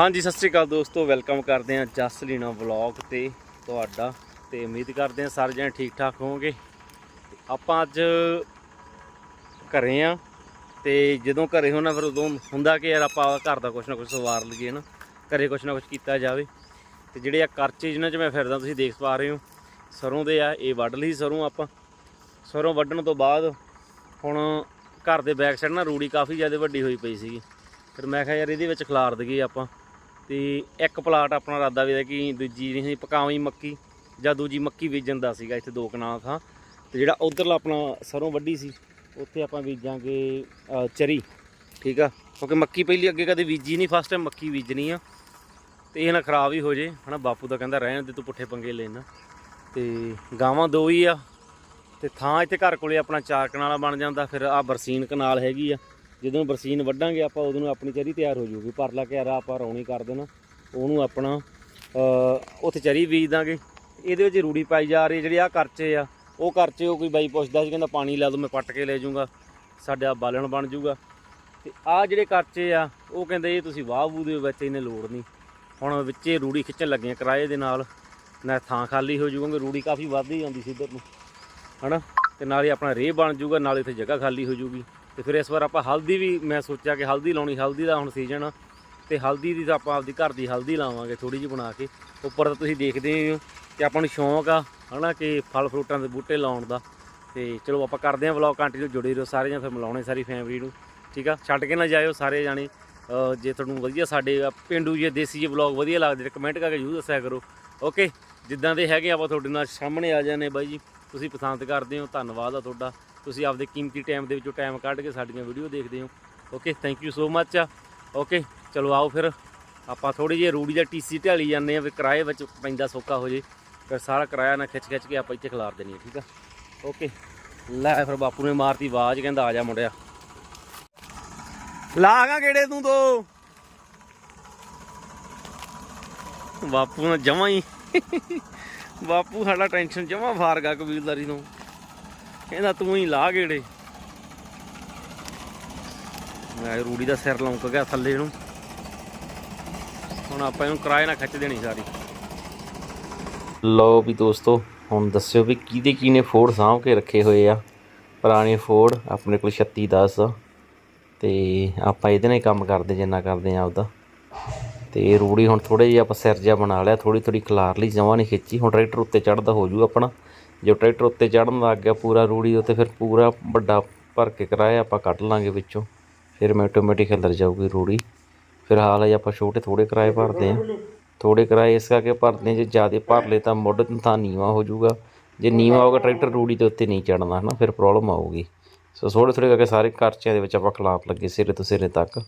ਹਾਂਜੀ, ਸਤਿ ਸ੍ਰੀ ਅਕਾਲ ਦੋਸਤੋ, ਵੈਲਕਮ ਕਰਦੇ ਹਾਂ ਜਸ ਲੀਨਾ ਵਲੌਗ ਤੇ ਤੁਹਾਡਾ ਤੇ ਉਮੀਦ ਕਰਦੇ ਹਾਂ ਸਾਰੇ ਜਣੇ ਠੀਕ ਠਾਕ ਹੋਵੋਗੇ। ਆਪਾਂ ਅੱਜ ਘਰੇ ਆ ਤੇ ਜਦੋਂ ਘਰੇ ਹੋਣਾ ਫਿਰ ਉਦੋਂ ਹੁੰਦਾ ਕਿ ਯਾਰ ਆਪਾਂ ਘਰ ਦਾ ਕੁਛ ਨਾ ਕੁਛ ਸਵਾਰ ਲਈਏ ਨਾ, ਘਰੇ ਕੁਛ ਨਾ ਕੁਛ ਕੀਤਾ ਜਾਵੇ। ਤੇ ਜਿਹੜੇ ਆ ਕਰਚੇ ਜਿਨ੍ਹਾਂ 'ਚ ਮੈਂ ਫਿਰਦਾ, ਤੁਸੀਂ ਦੇਖ ਪਾ ਰਹੇ ਹੋ, ਸਰੋਂ ਦੇ ਆ, ਇਹ ਵੱਢ ਲਈ ਸਰੋਂ ਆਪਾਂ। ਸਰੋਂ ਵੱਢਣ ਤੋਂ ਬਾਅਦ ਹੁਣ ਘਰ ਦੇ ਬੈਕ ਸਾਈਡ ਨਾ ਰੂੜੀ ਕਾਫੀ ਜ਼ਿਆਦਾ ਵੱਡੀ ਹੋਈ ਪਈ ਸੀਗੀ। ਫਿਰ ਮੈਂ ਕਿਹਾ ਯਾਰ ਇਹਦੇ ਵਿੱਚ ਖਿਲਾਰ ਦਈਏ ਆਪਾਂ। ਤੇ ਇੱਕ ਪਲਾਟ ਆਪਣਾ ਇਰਾਦਾ ਵੀ ਹੈ ਕਿ ਦੂਜੀ ਨਹੀਂ ਪਕਾਵੀਂ ਮੱਕੀ ਜਾਂ ਦੂਜੀ ਮੱਕੀ ਬੀਜਣ ਦਾ ਸੀਗਾ ਇੱਥੇ ਦੋ ਕਨਾਲ ਥਾਂ। ਤੇ ਜਿਹੜਾ ਉਧਰਲਾ ਆਪਣਾ ਸਰੋਂ ਵੱਢੀ ਸੀ, ਉੱਥੇ ਆਪਾਂ ਬੀਜਾਂਗੇ ਚਰੀ, ਠੀਕ ਆ? ਕਿਉਂਕਿ ਮੱਕੀ ਪਹਿਲੀ ਅੱਗੇ ਕਦੇ ਬੀਜੀ ਨਹੀਂ ਫਸਟ ਟਾਈਮ ਮੱਕੀ ਬੀਜਣੀ ਆ। ਤੇ ਇਹ ਨਾ ਖਰਾਬ ਹੀ ਹੋ ਜੇ, ਹਨਾ? ਬਾਪੂ ਦਾ ਕਹਿੰਦਾ ਰਹਿਣ ਦੇ, ਤੂੰ ਪੁੱਠੇ ਪੰਗੇ ਲੈਣਾ ਤੇ ਗਾਵਾਂ ਦੋ ਹੀ ਆ। ਤੇ ਥਾਂ ਇੱਥੇ ਘਰ ਕੋਲੇ ਆਪਣਾ ਚਾਰ ਕਨਾਲਾ ਬਣ ਜਾਂਦਾ, ਫਿਰ ਆ ਬਰਸੀਨ ਕਨਾਲ ਹੈਗੀ ਆ। ਜਦੋਂ ਬਰਸੀਨ ਵੱਢਾਂਗੇ, ਆਪਾਂ ਉਦੋਂ ਨੂੰ ਆਪਣੀ ਚਰੀ ਤਿਆਰ ਹੋ ਜਾਊਗੀ। ਪਰਲਾ ਕਿਆਰਾ ਆਪਾਂ ਰੌਣੀ ਕਰ ਦੇਣਾ। ਉਹਨੂੰ ਆਪਣਾ ਉੱਥੇ ਚਰੀ ਬੀਜ ਦਾਂਗੇ। ਇਹਦੇ ਵਿੱਚ ਰੂੜੀ ਪਾਈ ਜਾ ਰਹੀ ਹੈ, ਜਿਹੜੀ ਆ ਕਰਚੇ ਆ, ਉਹ ਕਰਚੇ ਉਹ ਕੋਈ ਬਾਈ ਪੁੱਛਦਾ ਸੀ, ਕਹਿੰਦਾ ਪਾਣੀ ਲਾ ਦੋ ਮੈਂ ਪੱਟ ਕੇ ਲੈ ਜਾਊਂਗਾ। ਸਾਡਾ ਬਾਲਣ ਬਣ ਜਾਊਗਾ। ਤੇ ਆ ਜਿਹੜੇ ਕਰਚੇ ਆ, ਉਹ ਕਹਿੰਦੇ ਇਹ ਤੁਸੀਂ ਵਾਹ ਵੂ ਦੇ ਵਿੱਚ ਇਹਨੇ ਲੋੜ ਨਹੀਂ। ਹੁਣ ਵਿੱਚੇ ਰੂੜੀ ਖਿੱਚਣ ਲੱਗੇ ਕਿਰਾਏ ਦੇ ਨਾਲ। ਨਾ ਥਾਂ ਖਾਲੀ ਹੋ ਜਾਊਗਾ ਰੂੜੀ ਕਾਫੀ ਵੱਧਦੀ ਜਾਂਦੀ ਸੀ ਇੱਧਰ ਨੂੰ। ਹਨਾ? ਤੇ ਨਾਲੇ ਆਪਣਾ ਰੇਹ ਬਣ ਜਾਊਗਾ, ਨਾਲੇ ਇੱਥੇ ਜਗ੍ਹਾ ਖਾਲੀ ਹੋ ਜਾਊਗੀ। ਤੇ ਫਿਰ ਇਸ ਵਾਰ ਆਪਾਂ ਹਲਦੀ ਵੀ, ਮੈਂ ਸੋਚਿਆ ਕਿ ਹਲਦੀ ਲਾਉਣੀ, ਹਲਦੀ ਦਾ ਹੁਣ ਸੀਜ਼ਨ ਆ। ਤੇ ਹਲਦੀ ਦੀ ਤਾਂ ਆਪਾਂ ਆਪਦੀ ਘਰ ਦੀ ਹਲਦੀ ਲਾਵਾਂਗੇ ਥੋੜੀ ਜਿਹੀ ਬਣਾ ਕੇ। ਉੱਪਰ ਤਾਂ ਤੁਸੀਂ ਦੇਖਦੇ ਹੋ ਕਿ ਆਪਾਂ ਨੂੰ ਸ਼ੌਂਕ ਆ, ਹਨਾ ਕਿ ਫਲ ਫਰੂਟਾਂ ਦੇ ਬੂਟੇ ਲਾਉਣ ਦਾ। ਤੇ ਚਲੋ ਆਪਾਂ ਕਰਦੇ ਹਾਂ ਵਲੌਗ ਕੰਟੀਨਿਊ ਜੁੜੇ ਰਹੋ ਸਾਰੇ ਜਾਂ ਫਿਰ ਮਿਲਾਉਣੇ ਸਾਰੀ ਫੈਮਿਲੀ ਨੂੰ। ਠੀਕ ਆ? ਛੱਡ ਕੇ ਨਾ ਜਾਇਓ ਸਾਰੇ ਜਾਣੇ। ਜੇ ਤੁਹਾਨੂੰ ਵਧੀਆ ਸਾਡੇ ਆਹ ਪਿੰਡੂ ਜੇ ਦੇਸੀ ਜੇ ਵਲੌਗ ਵਧੀਆ ਲੱਗਦੇ ਤੇ ਕਮੈਂਟ ਕਰਕੇ ਜ਼ਰੂਰ ਦੱਸਿਆ ਕਰੋ। ਓਕੇ ਜਿੱਦਾਂ ਦੇ ਹੈਗੇ ਆਪਾਂ ਤੁਹਾਡੇ ਨਾਲ ਸਾਹਮਣੇ ਆ ਜਾਂਦੇ ਬਾਈ ਜੀ। ਤੁਸੀਂ ਪਸੰਦ ਕਰਦੇ ਹੋ, ਧੰਨਵਾਦ ਆ ਤੁਹਾਡਾ। ਤੁਸੀਂ ਆਪਦੇ ਕੀਮਤੀ ਟਾਈਮ ਦੇ ਵਿੱਚੋਂ ਟਾਈਮ ਕੱਢ ਕੇ ਸਾਡੀਆਂ ਵੀਡੀਓ ਦੇਖਦੇ ਹੋ। Okay thank you so much ਆ। ਓਕੇ ਚਲੋ ਆਓ ਫਿਰ। ਆਪਾਂ ਥੋੜੀ ਜਿਹੀ ਰੂੜੀ ਦਾ ਟੀਸੀ ਢਾਲੀ ਜਾਂਦੇ ਆ ਵੀ ਕਿਰਾਏ ਵਿੱਚ ਪੈਂਦਾ ਸੌਖਾ ਹੋ ਜੇ। ਫਿਰ ਸਾਰਾ ਕਿਰਾਇਆ ਨਾ ਖਿੱਚ ਖਿੱਚ ਕੇ ਆਪਾਂ ਇੱਥੇ ਖਿਲਾਰ ਦੇਣੀ ਹੈ, ਠੀਕ ਆ? ਓਕੇ ਲੈ ਫਿਰ ਬਾਪੂ ਨੇ ਮਾਰਤੀ ਆਵਾਜ਼, ਕਹਿੰਦਾ ਆ ਜਾ ਮੁੰਡਿਆ। ਲਾਗਾ ਕਿਹੜੇ ਤੂੰ ਦੋ। ਬਾਪੂ ਨੇ ਜਮਾ ਹੀ ਬਾਪੂ ਸਾਡਾ ਟੈਨਸ਼ਨ ਜਮਾ ਫਾਰਗਾ ਕਬੀਲਦਾਰੀ ਤੋਂ। ਕਹਿੰਦਾ ਤੂੰ ਹੀ ਲਾ ਗੇੜੇ। ਮੈਂ ਰੂੜੀ ਦਾ ਸਿਰ ਲੌਂਕ ਗਿਆ ਥੱਲੇ ਨੂੰ। ਹੁਣ ਆਪਾਂ ਇਹਨੂੰ ਕਿਰਾਏ ਨਾਲ ਖਿੱਚ ਦੇਣੀ ਸਾਰੀ। ਲਓ ਵੀ ਦੋਸਤੋ, ਹੁਣ ਦੱਸਿਓ ਵੀ ਕਿਹਦੇ ਕੀ ਨੇ ਫੋੜ ਸਾਂਭ ਕੇ ਰੱਖੇ ਹੋਏ ਆ। ਪੁਰਾਣੇ ਫੋੜ ਆਪਣੇ ਕੋਲ 36 10 ਤੇ ਆਪਾਂ ਇਹਦੇ ਨਾਲ ਕੰਮ ਕਰਦੇ, ਜਿੰਨਾ ਕਰਦੇ ਆ ਆਪਦਾ। ਤੇ ਰੂੜੀ ਹੁਣ ਥੋੜੇ ਜਿਹਾ ਆਪਾਂ ਸਿਰ ਜਿਹਾ ਬਣਾ ਲਿਆ ਥੋੜੀ ਥੋੜੀ ਖਲਾਰ ਲਈ ਜਮਾਂ ਨਹੀਂ ਖਿੱਚੀ। ਹੁਣ ਟਰੈਕਟਰ ਉੱਤੇ ਚੜਦਾ ਹੋ ਜੂ ਆਪਣਾ। ਜੋ ਟਰੈਕਟਰ ਉੱਤੇ ਚੜਨ ਲੱਗ ਗਿਆ ਪੂਰਾ ਰੂੜੀ ਉੱਤੇ ਫਿਰ ਪੂਰਾ ਵੱਡਾ ਭਰ ਕੇ ਕਰਾਇਆ ਆਪਾਂ ਕੱਢ ਲਾਂਗੇ ਵਿੱਚੋਂ। ਫਿਰ ਮੈਂ ਆਟੋਮੈਟਿਕ ਅੰਦਰ ਜਾਊਗੀ ਰੂੜੀ। ਫਿਰ ਹਾਲ ਅਜੇ ਆਪਾਂ ਛੋਟੇ ਥੋੜੇ ਕਿਰਾਏ ਭਰਦੇ ਆ ਥੋੜੇ ਕਿਰਾਏ ਇਸ ਕਰਕੇ ਭਰਦੇ ਹਾਂ, ਜੇ ਜ਼ਿਆਦਾ ਭਰ ਲਏ ਤਾਂ ਮੁੱਢ ਤਾਂ ਨੀਵਾ ਹੋ ਜਾਊਗਾ ਜੇ ਨੀਵਾ ਹੋਗਾ ਟਰੈਕਟਰ ਰੂੜੀ ਦੇ ਉੱਤੇ ਨਹੀਂ ਚੜਨਾ ਹਨਾ ਫਿਰ ਪ੍ਰੋਬਲਮ ਆਊਗੀ। ਸੋ ਥੋੜੇ ਥੋੜੇ ਕਰਕੇ ਸਾਰੇ ਖਰਚਿਆਂ ਦੇ ਵਿੱਚ ਆਪਾਂ ਖਿਲਾਫ ਲੱਗੇ ਸਿਰੇ ਤੋਂ ਸਿਰੇ ਤੱਕ।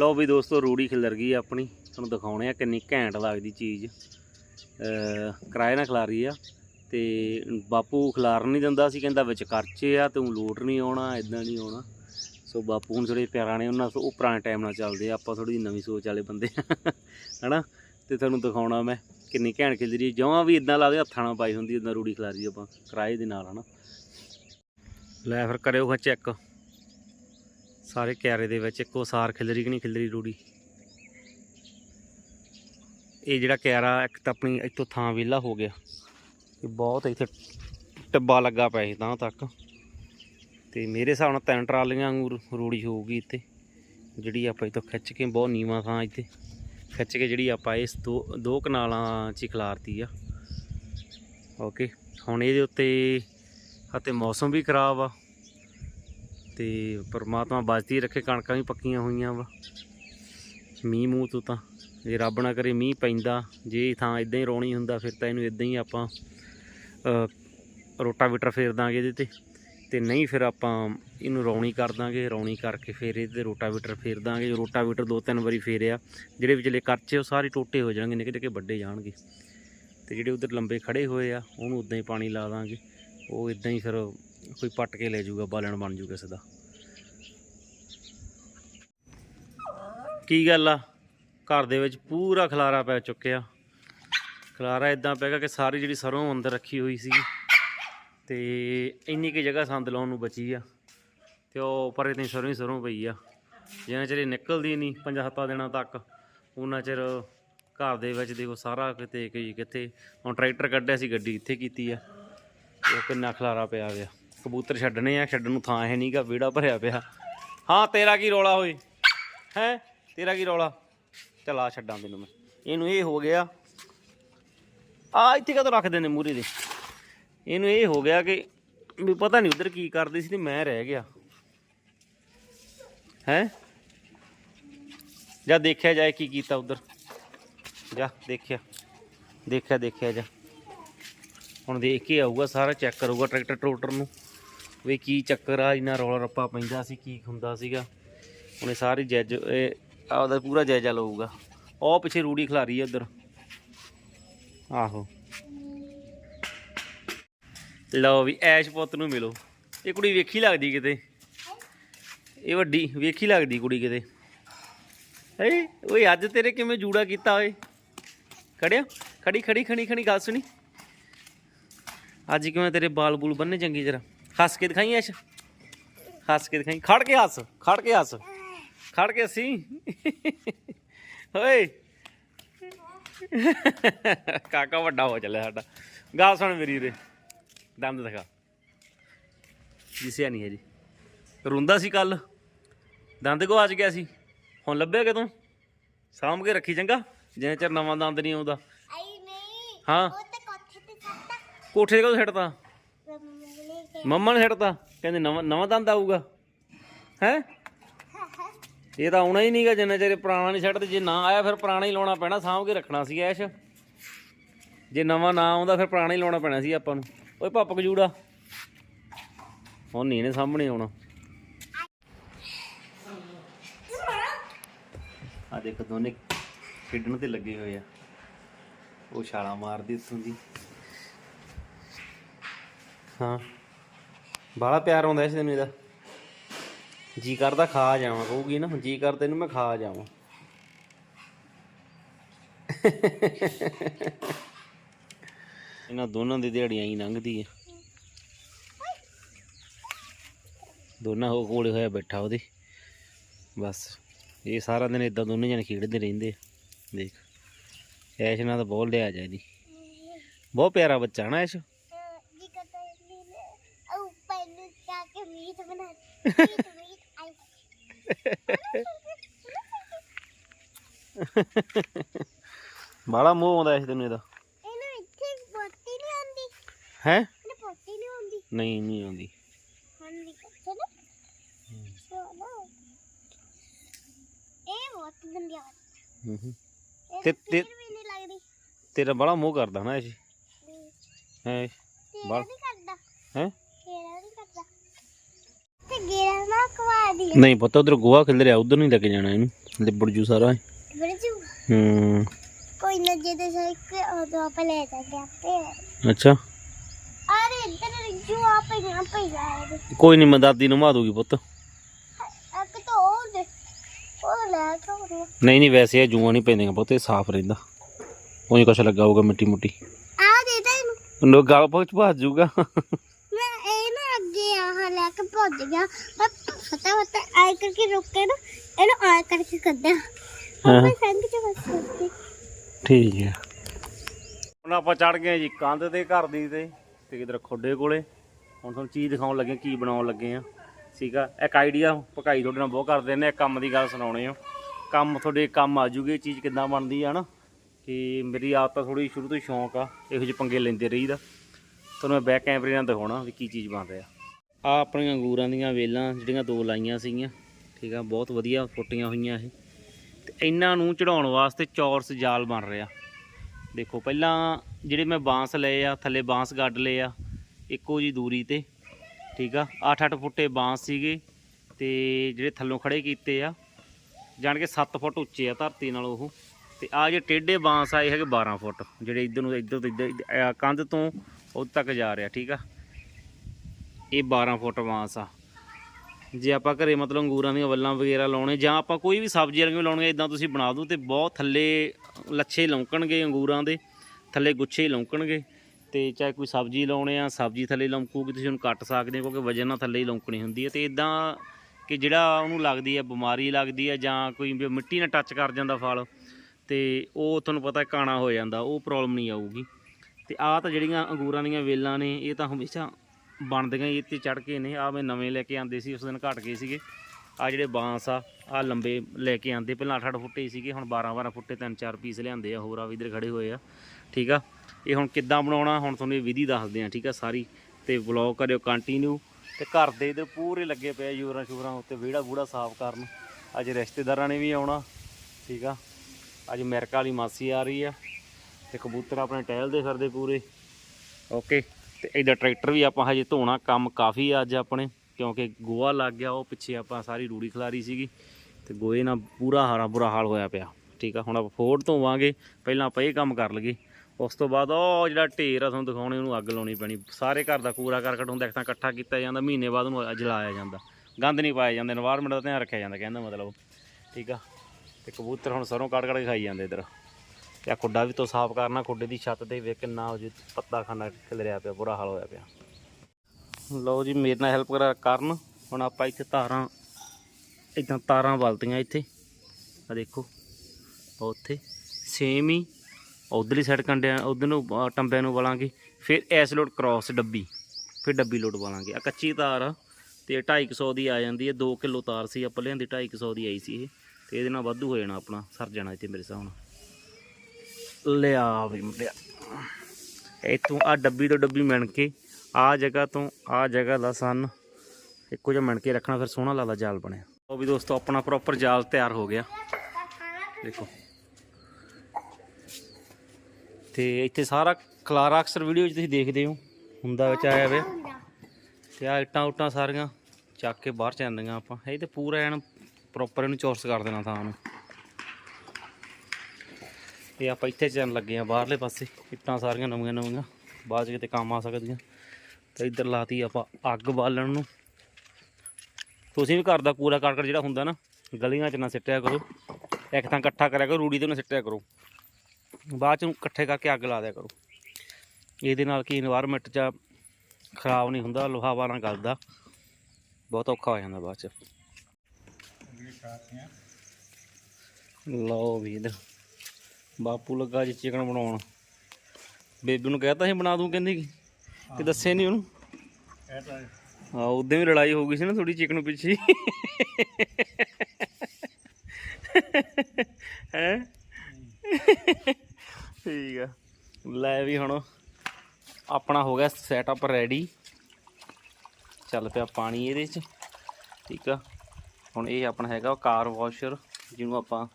ਲਓ ਵੀ ਦੋਸਤੋ, ਰੂੜੀ ਖਿਲਰ ਗਈ ਆ ਆਪਣੀ। ਤੁਹਾਨੂੰ ਦਿਖਾਉਣੇ ਆ ਕਿੰਨੀ ਘੈਂਟ ਲੱਗਦੀ ਚੀਜ਼। ਕਿਰਾਏ ਨਾਲ ਖਿਲਾਰੀ ਆ। ਤੇ ਬਾਪੂ ਖਿਲਾਰ ਨਹੀਂ ਦਿੰਦਾ ਸੀ, ਕਹਿੰਦਾ ਵਿੱਚ ਕਰਚੇ ਆ, ਤੂੰ ਲੋਟ ਨਹੀਂ ਆਉਣਾ ਇਦਾਂ ਨਹੀਂ ਆਉਣਾ। ਸੋ ਬਾਪੂ ਹੁਣ ਜਿਹੜੇ ਪਿਆਰਾਂ ਨੇ, ਉਹਨਾਂ ਉਹ ਪੁਰਾਣੇ ਟਾਈਮ ਨਾਲ ਚੱਲਦੇ ਆ। ਆਪਾਂ ਥੋੜੀ ਜਿਹੀ ਨਵੀਂ ਸੋਚ ਵਾਲੇ ਬੰਦੇ ਆ, ਹਨਾ? ਤੇ ਤੁਹਾਨੂੰ ਦਿਖਾਉਣਾ ਮੈਂ ਕਿੰਨੀ ਘੈਂਟ ਖਿਲਰੀ ਜਮਾਂ ਵੀ ਇਦਾਂ ਲੱਗਦੇ ਹੱਥਾਂ ਨਾਲ ਪਾਈ ਹੁੰਦੀ ਇਦਾਂ ਰੂੜੀ ਖਿਲਾਰੀ ਆਪਾਂ ਕਿਰਾਏ ਦੇ ਨਾਲ, ਹਨਾ? ਲੈ ਫਿਰ ਕਰਿਓ ਚੈੱਕ ਸਾਰੇ ਕਿਆਰੇ ਦੇ ਵਿੱਚ ਇੱਕੋ ਸਾਰ ਖਿਲਰੀ ਕਿ ਨਹੀਂ, ਖਿਲਰੀ ਰੂੜੀ। ਇਹ ਜਿਹੜਾ ਕਿਆਰਾ ਇੱਕ ਤਾਂ ਆਪਣੀ ਇੱਥੋਂ ਥਾਂ ਵਿਹਲਾ ਹੋ ਗਿਆ। ਇਹ ਬਹੁਤ ਇੱਥੇ ਟੱਬਾ ਲੱਗਾ ਪਿਆ ਸੀ ਤਾਂ ਤੱਕ। ਤੇ ਮੇਰੇ ਹਿਸਾਬ ਨਾਲ ਤਿੰਨ ਟਰਾਲੀਆਂ ਵਾਂਗੂ ਰੂੜੀ ਹੋਊਗੀ ਇੱਥੇ। ਜਿਹੜੀ ਆਪਾਂ ਇੱਥੋਂ ਖਿੱਚ ਕੇ ਬਹੁਤ ਨੀਵਾਂ ਥਾਂ ਇੱਥੇ ਖਿੱਚ ਕੇ ਜਿਹੜੀ ਆਪਾਂ ਇਸ ਦੋ ਦੋ ਕਨਾਲਾਂ 'ਚ ਹੀ ਖਿਲਾਰਤੀ ਆ। ਓਕੇ, ਹੁਣ ਇਹਦੇ ਉੱਤੇ ਅਤੇ ਮੌਸਮ ਵੀ ਖਰਾਬ ਆ। ਤੇ ਪਰਮਾਤਮਾ ਬਚਦੀ ਰੱਖੇ ਕਣਕਾਂ ਵੀ ਪੱਕੀਆਂ ਹੋਈਆਂ ਵਾ। ਮੀਂਹ ਮੂੰਹ ਤੋਂ ਤਾਂ ਜੇ ਰੱਬ ਨਾ ਕਰੇ ਮੀਂਹ ਪੈਂਦਾ ਜੇ ਥਾਂ ਇਦਾਂ ਹੀ ਰੋਣੀ ਹੁੰਦਾ ਫਿਰ ਤਾਂ ਇਹਨੂੰ ਇਦਾਂ ਹੀ ਆਪਾਂ ਅ, ਰੋਟਾਵੀਟਰ ਫੇਰ ਦਾਂਗੇ ਇਹਦੇ ਤੇ। ਤੇ ਨਹੀਂ ਫਿਰ ਆਪਾਂ ਇਹਨੂੰ ਰੌਣੀ ਕਰ ਦਾਂਗੇ ਰੌਣੀ ਕਰਕੇ ਫਿਰ ਇਹਦੇ ਤੇ ਰੋਟਾਵੀਟਰ ਫੇਰ ਦਾਂਗੇ। ਜੇ ਦੋ ਤਿੰਨ ਵਾਰੀ ਫੇਰਿਆ ਜਿਹੜੇ ਵਿਚਲੇ ਕਰਚੇ ਉਹ ਸਾਰੇ ਟੋਟੇ ਹੋ ਜਾਣਗੇ ਨਿੱਕੇ ਨਿੱਕੇ ਵੱਡੇ ਜਾਣਗੇ। ਤੇ ਜਿਹੜੇ ਉਧਰ ਲੰਬੇ ਖੜੇ ਹੋਏ ਆ ਉਹਨੂੰ ਉਦਾਂ ਹੀ ਪਾਣੀ ਲਾ ਦਾਂਗੇ। ਉਹ ਇਦਾਂ ਹੀ ਫਿਰ ਕੋਈ ਪੱਟ ਕੇ ਲੈ ਜਾਊਗਾ, ਬਾਲਣ ਬਣ ਜੂ ਕਿਸੇ ਦਾ। ਕੀ ਗੱਲ ਆ? ਘਰ ਦੇ ਵਿੱਚ ਪੂਰਾ ਖਲਾਰਾ ਪੈ ਚੁੱਕਿਆ। ਖਲਾਰਾ ਇਦਾਂ ਪੈਗਾ ਕਿ ਸਾਰੀ ਜਿਹੜੀ ਸਰੋਂ ਅੰਦਰ ਰੱਖੀ ਹੋਈ ਸੀ, ਤੇ ਇੰਨੀ ਕਿ ਜਗ੍ਹਾ ਸੰਦ ਲਾਉਣ ਨੂੰ ਬਚੀ ਆ, ਤੇ ਉਹ ਪਰੇ ਤੇ ਸਰੋਂ ਹੀ ਸਰੋਂ ਪਈ ਆ। ਜਿੰਨਾ ਚਿਰ ਨਿਕਲਦੀ ਨਹੀਂ ਪੰਜ ਸੱਤਾਂ ਦਿਨਾਂ ਤੱਕ ਉਹਨਾਂ ਚਿਰ ਘਰ ਦੇ ਵਿੱਚ ਦੇਖੋ ਸਾਰਾ ਕਿਤੇ ਕੀ ਕਿੱਥੇ ਹੁਣ ਟਰੈਕਟਰ ਕੱਢਿਆ ਸੀ, ਗੱਡੀ ਇੱਥੇ ਕੀਤੀ ਆ ਉਹ ਕਿੰਨਾ ਖਲਾਰਾ ਪਿਆ ਗਿਆ। ਕਬੂਤਰ ਛੱਡਣੇ ਆ, ਛੱਡਣ ਨੂੰ ਥਾਂ ਹੈ ਨਹੀਂਗਾ ਵਿਹੜਾ ਭਰਿਆ ਪਿਆ। ਹਾਂ, ਤੇਰਾ ਕੀ ਰੌਲਾ ਹੋਏ ਹੈ? ਤੇਰਾ ਕੀ ਰੌਲਾ? ਚਲਾ ਛੱਡਾਂ ਤੈਨੂੰ ਮੈਂ। ਇਹਨੂੰ ਇਹ ਹੋ ਗਿਆ। ਆ ਇੱਥੇ ਕਦੋਂ ਰੱਖਦੇ ਨੇ ਮੂਰੇ ਦੇ? ਇਹਨੂੰ ਇਹ ਹੋ ਗਿਆ ਕਿ ਵੀ ਪਤਾ ਨਹੀਂ ਉਧਰ ਕੀ ਕਰਦੇ ਸੀ ਤੇ ਮੈਂ ਰਹਿ ਗਿਆ। ਹੈ? ਜਾ ਦੇਖਿਆ ਜਾਏ ਕੀ ਕੀਤਾ ਉਧਰ। ਜਾ, ਦੇਖਿਆ। ਦੇਖਿਆ ਦੇਖਿਆ ਜਾ। ਹੁਣ ਦੇਖ ਕੇ ਆਊਗਾ, ਸਾਰਾ ਚੈੱਕ ਕਰੂਗਾ ਟਰੈਕਟਰ ਟਰੂਟਰ ਨੂੰ। ਵੀ ਕੀ ਚੱਕਰ ਆ, ਇੰਨਾ ਰੌਲਾ ਰੱਪਾ ਪੈਂਦਾ ਸੀ, ਕੀ ਹੁੰਦਾ ਸੀਗਾ। ਉਹਨੇ ਸਾਰੇ ਜੱਜ, ਇਹ ਆਪਦਾ ਪੂਰਾ ਜਾਇਜ਼ਾ ਲਊਗਾ। ਉਹ ਪਿੱਛੇ ਰੂੜੀ ਖਿਲਾਰੀ ਆ ਉਧਰ। ਆਹੋ। ਲਓ ਵੀ, ਐਸ਼ ਪੁੱਤ ਨੂੰ ਮਿਲੋ। ਇਹ ਕੁੜੀ ਵੇਖੀ ਲੱਗਦੀ ਕਿਤੇ? ਇਹ ਵੱਡੀ, ਵੇਖੀ ਲੱਗਦੀ ਕੁੜੀ ਕਿਤੇ? ਏ ਓਏ, ਅੱਜ ਤੇਰੇ ਕਿਵੇਂ ਜੂੜਾ ਕੀਤਾ ਓਏ? ਖੜਿਆ? ਖੜੀ ਖੜੀ ਖਣੀ ਖਣੀ ਗੱਲ ਸੁਣੀ। ਅੱਜ ਕਿਵੇਂ ਤੇਰੇ ਬਾਲ ਬੂਲ ਬੰਨੇ ਚੰਗੀ ਜਰਾ ਹੱਸ ਕੇ ਦਿਖਾਈ ਐਸ਼ ਹੱਸ ਕੇ ਦਿਖਾਈ। ਖੜ ਕੇ ਹੱਸ ਖੜ ਕੇ ਹੱਸ। ਖੜ ਕੇ ਸੀ ਓਏ। ਕਾਕਾ ਵੱਡਾ ਹੋ ਚੱਲਿਆ ਸਾਡਾ। ਗੱਲ ਸੁਣ ਮੇਰੀ ਰੇ ਦੰਦ ਦਿਖਾ। ਦਿਸਿਆ ਨਹੀਂ ਹੈ ਜੀ ਰੋਂਦਾ ਸੀ ਕੱਲ। ਦੰਦ ਗਵਾਚ ਗਿਆ ਸੀ। ਹੁਣ ਲੱਭਿਆ ਕਿਤੋਂ? ਸਾਂਭ ਕੇ ਰੱਖੀ ਚੰਗਾ। ਜਿੰਨੇ ਚਿਰ ਨਵਾਂ ਦੰਦ ਨਹੀਂ ਆਉਂਦਾ। ਆਈ ਨਹੀਂ। ਹਾਂ। ਉਹ ਤੇ ਕੋਠੇ ਤੇ ਕੋਠੇ ਤੇ ਕਦੋਂ ਛੱਡਤਾ ਮੰਮਾ ਨੇ ਛੱਡਤਾ। ਕਹਿੰਦੇ ਨਵਾਂ ਨਵਾਂ ਦੰਦ ਆਊਗਾ। ਹੈ? ਇਹ ਤਾਂ ਆਉਣਾ ਹੀ ਨਹੀਂਗਾ, ਜਿੰਨਾ ਚਿਰ ਪੁਰਾਣਾ ਨਹੀਂ ਛੱਡਦੇ। ਜੇ ਨਾ ਆਇਆ ਫਿਰ ਪੁਰਾਣਾ ਹੀ ਲਾਉਣਾ ਪੈਣਾ, ਸਾਂਭ ਕੇ ਰੱਖਣਾ ਸੀ ਐਸ਼। ਜੇ ਨਵਾਂ ਨਾ ਆਉਂਦਾ ਫਿਰ ਪੁਰਾਣਾ ਹੀ ਲਾਉਣਾ ਪੈਣਾ ਸੀ ਆਪਾਂ ਨੂੰ। ਓਏ ਪੱਪ ਕਜੂੜਾ। ਹੁਣ ਨਹੀਂ ਇਹਨੇ ਸਾਹਮਣੇ ਆਉਣਾ। ਆ ਦੇਖ, ਦੋਨੇ ਖੇਡਣ ਤੇ ਲੱਗੇ ਹੋਏ ਆ। ਉਹ ਛਾਲਾ ਮਾਰਦੀ ਉੱਥੋਂ ਦੀ। ਹਾਂ। ਬਾਹਲਾ ਪਿਆਰ ਆਉਂਦਾ ਇਸ ਤੈਨੂੰ ਇਹਦਾ। ਜੀ ਕਰਦਾ ਖਾ ਜਾਵਾਂ, ਕਹੂਗੀ ਨਾ, ਜੀ ਕਰਦਾ ਇਹਨੂੰ ਮੈਂ ਖਾ ਜਾਵਾਂ। ਇਹਨਾਂ ਦੋਨਾਂ ਦੀ ਦਿਹਾੜੀਆਂ ਹੀ ਲੰਘਦੀ ਆ। ਦੋਨਾਂ ਹੋ ਕੋਲੇ ਹੋਇਆ ਬੈਠਾ ਉਹਦੇ। ਬਸ, ਇਹ ਸਾਰਾ ਦਿਨ ਇਦਾਂ ਦੋਨੇ ਜਣੇ ਖੇਡਦੇ ਰਹਿੰਦੇ ਦੇਖ। ਐਸ਼ ਨਾਲ ਤਾਂ ਬਹੁਤ ਲਿਆ ਜਾਇਦੀ ਬਹੁਤ ਪਿਆਰਾ ਬੱਚਾ ਨਾ ਐਸ਼ ਜੀ ਕਰਤਾ ਨਹੀਂ ਨੇ ਉਹ ਪਹਿਲੇ ਜਾ ਕੇ ਮੀਟ ਬਣਾ ਮੀਟ ਮੀਟ ਆਈ ਬਾਲਾ ਮੋਹ ਆਉਂਦਾ ਐਸ਼ ਤੈਨੂੰ ਇਹਦਾ। ਇਹਨੂੰ ਇੱਥੇ ਪੋਤੀ ਨਹੀਂ ਆਉਂਦੀ ਹੈ? ਇਹਨੂੰ ਪੋਤੀ ਨਹੀਂ ਆਉਂਦੀ ਨਹੀਂ ਨਹੀਂ ਆਉਂਦੀ। ਹਾਂ ਨਹੀਂ ਚਲੋ ਚਲੋ ਇਹ ਬਹੁਤ ਗੰਦੀ ਆਵਾਜ਼। ਇਹ ਤੇ- ਤੇ ਤੇਰਾ ਬੜਾ ਮੋਹ ਕਰਦਾ ਨਾ ਐਸ਼ ਹੈ। ਕਰਦਾ। ਹੈ? ਨਹੀਂ ਪੁੱਤ ਉਧਰ ਗੋਆ ਖਿਲ ਰਿਹਾ ਉਧਰ ਨਹੀਂ ਲੈ ਕੇ ਜਾਣਾ ਇਹਨੂੰ ਲਿਬੜ ਜੂ ਸਾਰਾ ਹੂੰ। ਕੋਈ ਨਾ ਜੇ ਤੇ ਸਾਈਕਲ ਉਦੋਂ ਆਪਾਂ ਲੈ ਜਾਂਗੇ ਆਪੇ। ਅੱਛਾ। ਅਰੇ ਇੱਧਰ ਜੂ ਆਪੇ ਨਾ ਪਈ ਜਾਏ। ਕੋਈ ਨਹੀਂ ਮੈਂ ਦਾਦੀ ਨੂੰ ਮਾਰ ਪੁੱਤ। ਇੱਕ ਤਾਂ ਉਹ ਉਹ ਲੈ ਤੋਂ ਨਹੀਂ ਨਹੀਂ ਵੈਸੇ ਇਹ ਜੂਆਂ ਨਹੀਂ ਪੈਂਦੇ ਪੁੱਤ ਇਹ ਸਾਫ਼ ਰਹਿੰਦਾ। ਕੋਈ ਕੁਛ ਲੱਗਾ ਹੋਊਗਾ ਮਿੱਟੀ ਮੁੱਟੀ ਆ ਦੇ ਦੇ ਇਹਨੂੰ। ਨੋ ਗਾਲ ਪਹੁੰਚ ਭਾਜ ਅੱਗੇ ਆਹ ਲੈ ਕੇ ਭੱਜ ਗਿਆ। ਮੈਂ ਫਤਾ ਫਤਾ ਆਏ ਕਰਕੇ ਰੁਕੇ ਨਾ ਇਹਨੂੰ ਆਏ ਕਰਕੇ ਕੱਢਿਆ। ਹਾਂ। ਮੈਂ ਸੰਗ ਚ ਬਸ ਸੁੱਤੀ ਠੀਕ ਹੈ। ਹੁਣ ਆਪਾਂ ਚੜ ਗਏ ਜੀ ਕੰਧ ਤੇ ਘਰ ਦੀ ਤੇ ਤੇ ਕਿਧਰ ਖੋਡੇ ਕੋਲੇ। ਹੁਣ ਤੁਹਾਨੂੰ ਚੀਜ਼ ਦਿਖਾਉਣ ਲੱਗੇ ਕੀ ਬਣਾਉਣ ਲੱਗੇ ਆ। ਸੀਗਾ ਇੱਕ ਆਈਡੀਆ ਪਕਾਈ ਤੁਹਾਡੇ ਨਾਲ ਬਹੁਤ ਕਰਦੇ ਨੇ ਇੱਕ ਕੰਮ ਦੀ ਗੱਲ ਸੁਣਾਉਣੇ ਆ। ਕੰਮ ਤੁਹਾਡੇ ਕੰਮ ਆ ਜੂਗੇ ਚੀਜ਼ ਕਿੱਦਾਂ ਬਣਦੀ ਆ ਨਾ ਕਿ ਮੇਰੀ ਆਦਤ ਤਾਂ ਥੋੜੀ ਸ਼ੁਰੂ ਤੋਂ ਹੀ ਸ਼ੌਂਕ ਆ ਇਹੋ ਜਿਹੇ ਪੰਗੇ ਲੈਂਦੇ ਰਹੀਦਾ। ਤੁਹਾਨੂੰ ਮੈਂ ਬੈਕ ਕੈਮਰੇ ਨਾਲ ਦਿਖਾਉਣਾ ਵੀ ਕੀ ਚੀਜ਼ ਬਣ ਰਿਹਾ ਆ ਆਪਣੀਆਂ ਅੰਗੂਰਾਂ ਦੀਆਂ ਵੇਲਾਂ ਜਿਹੜੀਆਂ ਦੋ ਲਾਈਆਂ ਸੀਗੀਆਂ, ਠੀਕ ਆ, ਬਹੁਤ ਵਧੀਆ ਫੁੱਟੀਆਂ ਹੋਈਆਂ ਇਹ। ਤੇ ਇਹਨਾਂ ਨੂੰ ਚੜਾਉਣ ਵਾਸਤੇ ਚੌਰਸ ਜਾਲ ਬਣ ਰਿਹਾ। ਦੇਖੋ, ਪਹਿਲਾਂ ਜਿਹੜੇ ਮੈਂ ਬਾਂਸ ਲਏ ਆ, ਥੱਲੇ ਬਾਂਸ ਗੱਡ ਲਏ ਆ, ਇੱਕੋ ਜੀ ਦੂਰੀ ਤੇ, ਠੀਕ ਆ 8-8 ਫੁੱਟੇ ਬਾਂਸ ਸੀਗੇ ਤੇ ਜਿਹੜੇ ਥੱਲੋਂ ਖੜੇ ਕੀਤੇ ਆ, ਜਾਣ ਕੇ 7 ਫੁੱਟ ਉੱਚੇ ਆ ਧਰਤੀ ਨਾਲ ਉਹ। ਤੇ ਆ ਜਿਹੜੇ ਟੇਢੇ ਬਾਂਸ ਆਏ ਹੈਗੇ 12 ਫੁੱਟ, ਜਿਹੜੇ ਇੱਧਰ ਨੂੰ ਇੱਧਰ ਤੋਂ ਇੱਧਰ ਕੰਧ ਤੋਂ ਉਹ ਤੱਕ ਜਾ ਰਿਹਾ, ਠੀਕ ਆ? ਇਹ 12 ਫੁੱਟ ਵਾਂਸ ਆ। ਜੇ ਆਪਾਂ ਘਰੇ ਮਤਲਬ ਅੰਗੂਰਾਂ ਦੀਆਂ ਵੱਲਾਂ ਵਗੈਰਾ ਲਾਉਣੇ, ਜਾਂ ਆਪਾਂ ਕੋਈ ਵੀ ਸਬਜ਼ੀ ਵਾਲੀਆਂ ਲਾਉਣੀਆਂ ਇਦਾਂ ਤੁਸੀਂ ਬਣਾ ਦਿਓ ਤੇ ਬਹੁਤ ਥੱਲੇ ਲੱਛੇ ਲੌਂਕਣਗੇ ਅੰਗੂਰਾਂ ਦੇ, ਥੱਲੇ ਗੁੱਛੇ ਲੌਂਕਣਗੇ। ਤੇ ਚਾਹੇ ਕੋਈ ਸਬਜ਼ੀ ਲਾਉਣੇ ਆ, ਸਬਜ਼ੀ ਥੱਲੇ ਲੌਂਕੂਗੀ, ਤੁਸੀਂ ਉਹਨੂੰ ਕੱਟ ਸਕਦੇ ਹੋ, ਕਿਉਂਕਿ ਵਜਨ ਨਾਲ ਥੱਲੇ ਹੀ ਲੌਂਕਣੀ ਹੁੰਦੀ ਹੈ ਤੇ ਇਦਾਂ ਕਿ ਜਿਹੜਾ ਉਹਨੂੰ ਲੱਗਦੀ ਹੈ ਬਿਮਾਰੀ ਲੱਗਦੀ ਹੈ ਜਾਂ ਕੋਈ ਮਿੱਟੀ ਨਾਲ ਟੱਚ ਕਰ ਜਾਂਦਾ ਫਲ, ਤੇ ਉਹ ਤੁਹਾਨੂੰ ਪਤਾ ਕਾਣਾ ਹੋ ਜਾਂਦਾ, ਉਹ ਪ੍ਰੋਬਲਮ ਨਹੀਂ ਆਊਗੀ। ਤੇ ਆਹ ਤਾਂ ਜਿਹੜੀਆਂ ਅੰਗੂਰਾਂ ਦੀਆਂ ਵੇਲਾਂ ਨੇ, ਇਹ ਤਾਂ ਹਮੇਸ਼ਾ ਬਣਦੀਆਂ ਹੀ ਤੇ ਚੜ ਕੇ ਨੇ। ਆ ਮੈਂ ਨਵੇਂ ਲੈ ਕੇ ਆਂਦੇ ਸੀ, ਉਸ ਦਿਨ ਘਟ ਗਏ ਸੀਗੇ। ਆ ਜਿਹੜੇ ਬਾਂਸ ਆ ਆ ਲੰਬੇ ਲੈ ਕੇ ਆਂਦੇ। ਪਹਿਲਾਂ 8-8 ਫੁੱਟੇ ਸੀਗੇ, ਹੁਣ 12-12 ਫੁੱਟੇ ਤਿੰਨ ਚਾਰ ਪੀਸ ਲਿਆਂਦੇ ਆ, ਹੋਰ ਆ ਵੀ ਇਧਰ ਖੜੇ ਹੋਏ ਆ। ਠੀਕ ਆ? ਇਹ ਹੁਣ ਕਿੱਦਾਂ ਬਣਾਉਣਾ, ਹੁਣ ਤੁਹਾਨੂੰ ਇਹ ਵਿਧੀ ਦੱਸਦੇ ਆ, ਠੀਕ ਆ ਸਾਰੀ। ਤੇ ਵਲੌਗ ਕਰਿਓ ਕੰਟੀਨਿਊ ਤੇ ਘਰ ਦੇ ਇਧਰ ਪੂਰੇ ਲੱਗੇ ਪਏ ਯੂਰਾਂ ਸ਼ੂਰਾਂ ਉੱਤੇ, ਵਿਹੜਾ ਬੂੜਾ ਸਾਫ਼ ਕਰਨ। ਅੱਜ ਰਿਸ਼ਤੇਦਾਰਾਂ ਨੇ ਵੀ ਆਉਣਾ, ਠੀਕ ਆ? ਅੱਜ ਅਮਰੀਕਾ ਵਾਲੀ ਮਾਸੀ ਆ ਰਹੀ ਆ। ਤੇ ਕਬੂਤਰ ਆਪਣੇ ਟਹਿਲਦੇ ਫਿਰਦੇ ਪੂਰੇ। ਓਕੇ ਤੇ ਇਹਦਾ ਟਰੈਕਟਰ ਵੀ ਆਪਾਂ ਹਜੇ ਧੋਣਾ, ਕੰਮ ਕਾਫੀ ਆ ਅੱਜ ਆਪਣੇ, ਕਿਉਂਕਿ ਗੋਆ ਲੱਗ ਗਿਆ, ਉਹ ਪਿੱਛੇ ਆਪਾਂ ਸਾਰੀ ਰੂੜੀ ਖਲਾਰੀ ਸੀਗੀ, ਤੇ ਗੋਏ ਨਾਲ ਪੂਰਾ ਹਾਰਾ ਬੁਰਾ ਹਾਲ ਹੋਇਆ ਪਿਆ। ਠੀਕ ਆ, ਹੁਣ ਆਪਾਂ ਫੋੜ ਧੋਵਾਂਗੇ, ਪਹਿਲਾਂ ਆਪਾਂ ਇਹ ਕੰਮ ਕਰ ਲਈਏ। ਉਸ ਤੋਂ ਬਾਅਦ ਉਹ ਜਿਹੜਾ ਢੇਰ ਆ, ਤੁਹਾਨੂੰ ਦਿਖਾਉਣੇ, ਉਹਨੂੰ ਅੱਗ ਲਾਉਣੀ ਪੈਣੀ। ਸਾਰੇ ਘਰ ਦਾ ਕੂੜਾ ਕਰਕਟ ਹੁੰਦਾ, ਇੱਕ ਤਾਂ ਇਕੱਠਾ ਕੀਤਾ ਜਾਂਦਾ, ਮਹੀਨੇ ਬਾਅਦ ਉਹਨੂੰ ਜਲਾਇਆ ਜਾਂਦਾ। ਗੰਦ ਨਹੀਂ ਪਾਇਆ ਜਾਂਦਾ এনवायरमेंट ਦਾ ਧਿਆਨ ਰੱਖਿਆ ਜਾਂਦਾ, ਕਹਿੰਦਾ ਮਤਲਬ। ਠੀਕ ਆ, ਤੇ ਕਬੂਤਰ ਹੁਣ ਸਰੋਂ ਕੱਢ ਕੱਢ ਕੇ ਖਾਈ ਜਾਂਦੇ ਇੱਧਰ। ਤੇ ਖੁੱਡਾ ਵੀ ਤੋਂ ਸਾਫ਼ ਕਰਨਾ, ਖੁੱਡੇ ਦੀ ਛੱਤ ਤੇ ਵੇਖ ਕਿੰਨਾ ਉਹ ਜੀ ਪੱਤਾ ਖਾਨਾ ਖਿਲਰਿਆ ਪਿਆ, ਬੁਰਾ ਹਾਲ ਹੋਇਆ ਪਿਆ। ਲਓ ਜੀ, ਮੇਰੇ ਨਾਲ ਹੈਲਪ ਕਰਾ ਕਰਨ। ਹੁਣ ਆਪਾਂ ਇੱਥੇ ਤਾਰਾਂ, ਇਦਾਂ ਤਾਰਾਂ ਬਲਤੀਆਂ ਇੱਥੇ। ਆ ਦੇਖੋ ਉੱਥੇ। ਸੇਮ ਹੀ ਉਧਰਲੀ ਸਾਈਡ ਕੰਡਿਆਂ, ਉਧਰ ਨੂੰ ਟੰਬਿਆਂ ਨੂੰ ਬਲਾਂਗੇ। ਫਿਰ ਐਸ ਲੋਡ ਕ੍ਰਾਸ ਡੱਬੀ, ਫਿਰ ਡੱਬੀ ਲੋਡ ਬਲਾਂਗੇ। ਆ ਕੱਚੀ ਤਾਰ ਆ, ਤੇ 250 ਦੀ ਆ ਜਾਂਦੀ ਹੈ। 2 ਕਿਲੋ ਤਾਰ ਸੀ, ਆਪਾਂ ਲਿਆਂਦੀ 250 ਦੀ ਆਈ ਸੀ ਇਹ। ਤੇ ਇਹਦੇ ਨਾਲ ਵਾਧੂ ਹੋ ਜਾਣਾ ਆਪਣਾ, ਸਰ ਜਾਣਾ ਇੱਥੇ ਮੇਰੇ ਹਿਸਾਬ ਨਾਲ। ਲਿਆ ਵੀ ਮੁੰਡਿਆ। ਇੱਥੋਂ ਆ ਡੱਬੀ ਤੋਂ ਡੱਬੀ ਮਿਣ ਕੇ ਆ ਜਗ੍ਹਾ ਤੋਂ ਆ ਜਗ੍ਹਾ ਦਾ ਸਨ ਇੱਕੋ ਜਿਹਾ ਮਿਣ ਕੇ ਰੱਖਣਾ, ਫਿਰ ਸੋਹਣਾ ਲੱਗਦਾ ਜਾਲ ਬਣਿਆ। ਉਹ ਵੀ ਦੋਸਤੋ, ਆਪਣਾ ਪ੍ਰੋਪਰ ਜਾਲ ਤਿਆਰ ਹੋ ਗਿਆ। ਦੇਖੋ। ਤੇ ਇੱਥੇ ਸਾਰਾ ਖਲਾਰਾ ਅਕਸਰ ਵੀਡੀਓ 'ਚ ਤੁਸੀਂ ਦੇਖਦੇ ਹੋ, ਹੁੰਦਾ ਵਿੱਚ ਆਇਆ ਵੇ। ਤੇ ਆ ਇੱਟਾਂ ਉਟਾਂ ਸਾਰੀਆਂ ਚੱਕ ਕੇ ਬਾਹਰ ਚ ਜਾਂਦੀਆਂ ਆਪਾਂ। ਇਹ ਤੇ ਪੂਰਾ ਐਨ ਪ੍ਰੋਪਰ ਇਹਨੂੰ ਚੌਰਸ ਕਰ ਦੇਣਾ ਥਾਂ ਨੂੰ। ਤੇ ਆਪਾਂ ਇੱਥੇ ਚੈਨ ਲੱਗੇ ਆ ਬਾਹਰਲੇ ਪਾਸੇ। ਇੱਟਾਂ ਸਾਰੀਆਂ ਨਵੀਆਂ ਨਵੀਆਂ, ਬਾਅਦ ਚ ਕਿਤੇ ਕੰਮ ਆ ਸਕਦੀਆਂ। ਤੇ ਇੱਧਰ ਲਾਤੀ ਆਪਾਂ ਅੱਗ ਬਾਲਣ ਨੂੰ। ਤੁਸੀਂ ਵੀ ਘਰ ਦਾ ਕੂੜਾ ਕਰਕਟ ਜਿਹੜਾ ਹੁੰਦਾ ਨਾ, ਗਲੀਆਂ 'ਚ ਨਾ ਸਿੱਟਿਆ ਕਰੋ। ਇੱਕ ਥਾਂ ਇਕੱਠਾ ਕਰਿਆ ਕਰੋ, ਰੂੜੀ ਤੇ ਨਾ ਸਿੱਟਿਆ ਕਰੋ। ਬਾਅਦ ਚ ਇਕੱਠੇ ਕਰਕੇ ਅੱਗ ਲਾ ਦਿਆ ਕਰੋ। ਇਹਦੇ ਨਾਲ ਕੀ এনवायरमेंट 'ਚ ਖਰਾਬ ਨਹੀਂ ਹੁੰਦਾ ਲੋਹਾਵਾ ਨਾਲ ਗਲਦਾ। ਬਹੁਤ ਔਖਾ ਹੋ ਜਾਂਦਾ ਬਾਅਦ ਚ। ਲਓ ਵੀ ਇਹਦਾ ਬਾਪੂ ਲੱਗਾ ਜੀ ਚਿਕਨ ਬਣਾਉਣ। ਬੇਬੀ ਨੂੰ ਕਹਿਤਾ ਸੀ ਬਣਾ ਦੂੰ ਕਹਿੰਦੀ ਕਿ ਦੱਸੇ ਨਹੀਂ ਉਹਨੂੰ? ਹਾਂ। ਉਦੋਂ ਵੀ ਲੜਾਈ ਹੋ ਗਈ ਸੀ ਨਾ ਥੋੜੀ ਚਿਕਨ ਪਿੱਛੇ। ਹੈ? ਠੀਕ ਆ। ਲੈ ਵੀ ਹੁਣ ਆਪਣਾ ਹੋ ਗਿਆ ਸੈਟਅਪ ਰੈਡੀ ਚੱਲ ਪਿਆ ਪਾਣੀ ਇਹਦੇ 'ਚ। ਠੀਕ ਆ। ਹੁਣ ਇਹ ਆਪਣਾ ਹੈਗਾ ਕਾਰ ਵਾਸ਼ਰ ਜਿਹਨੂੰ ਆਪਾਂ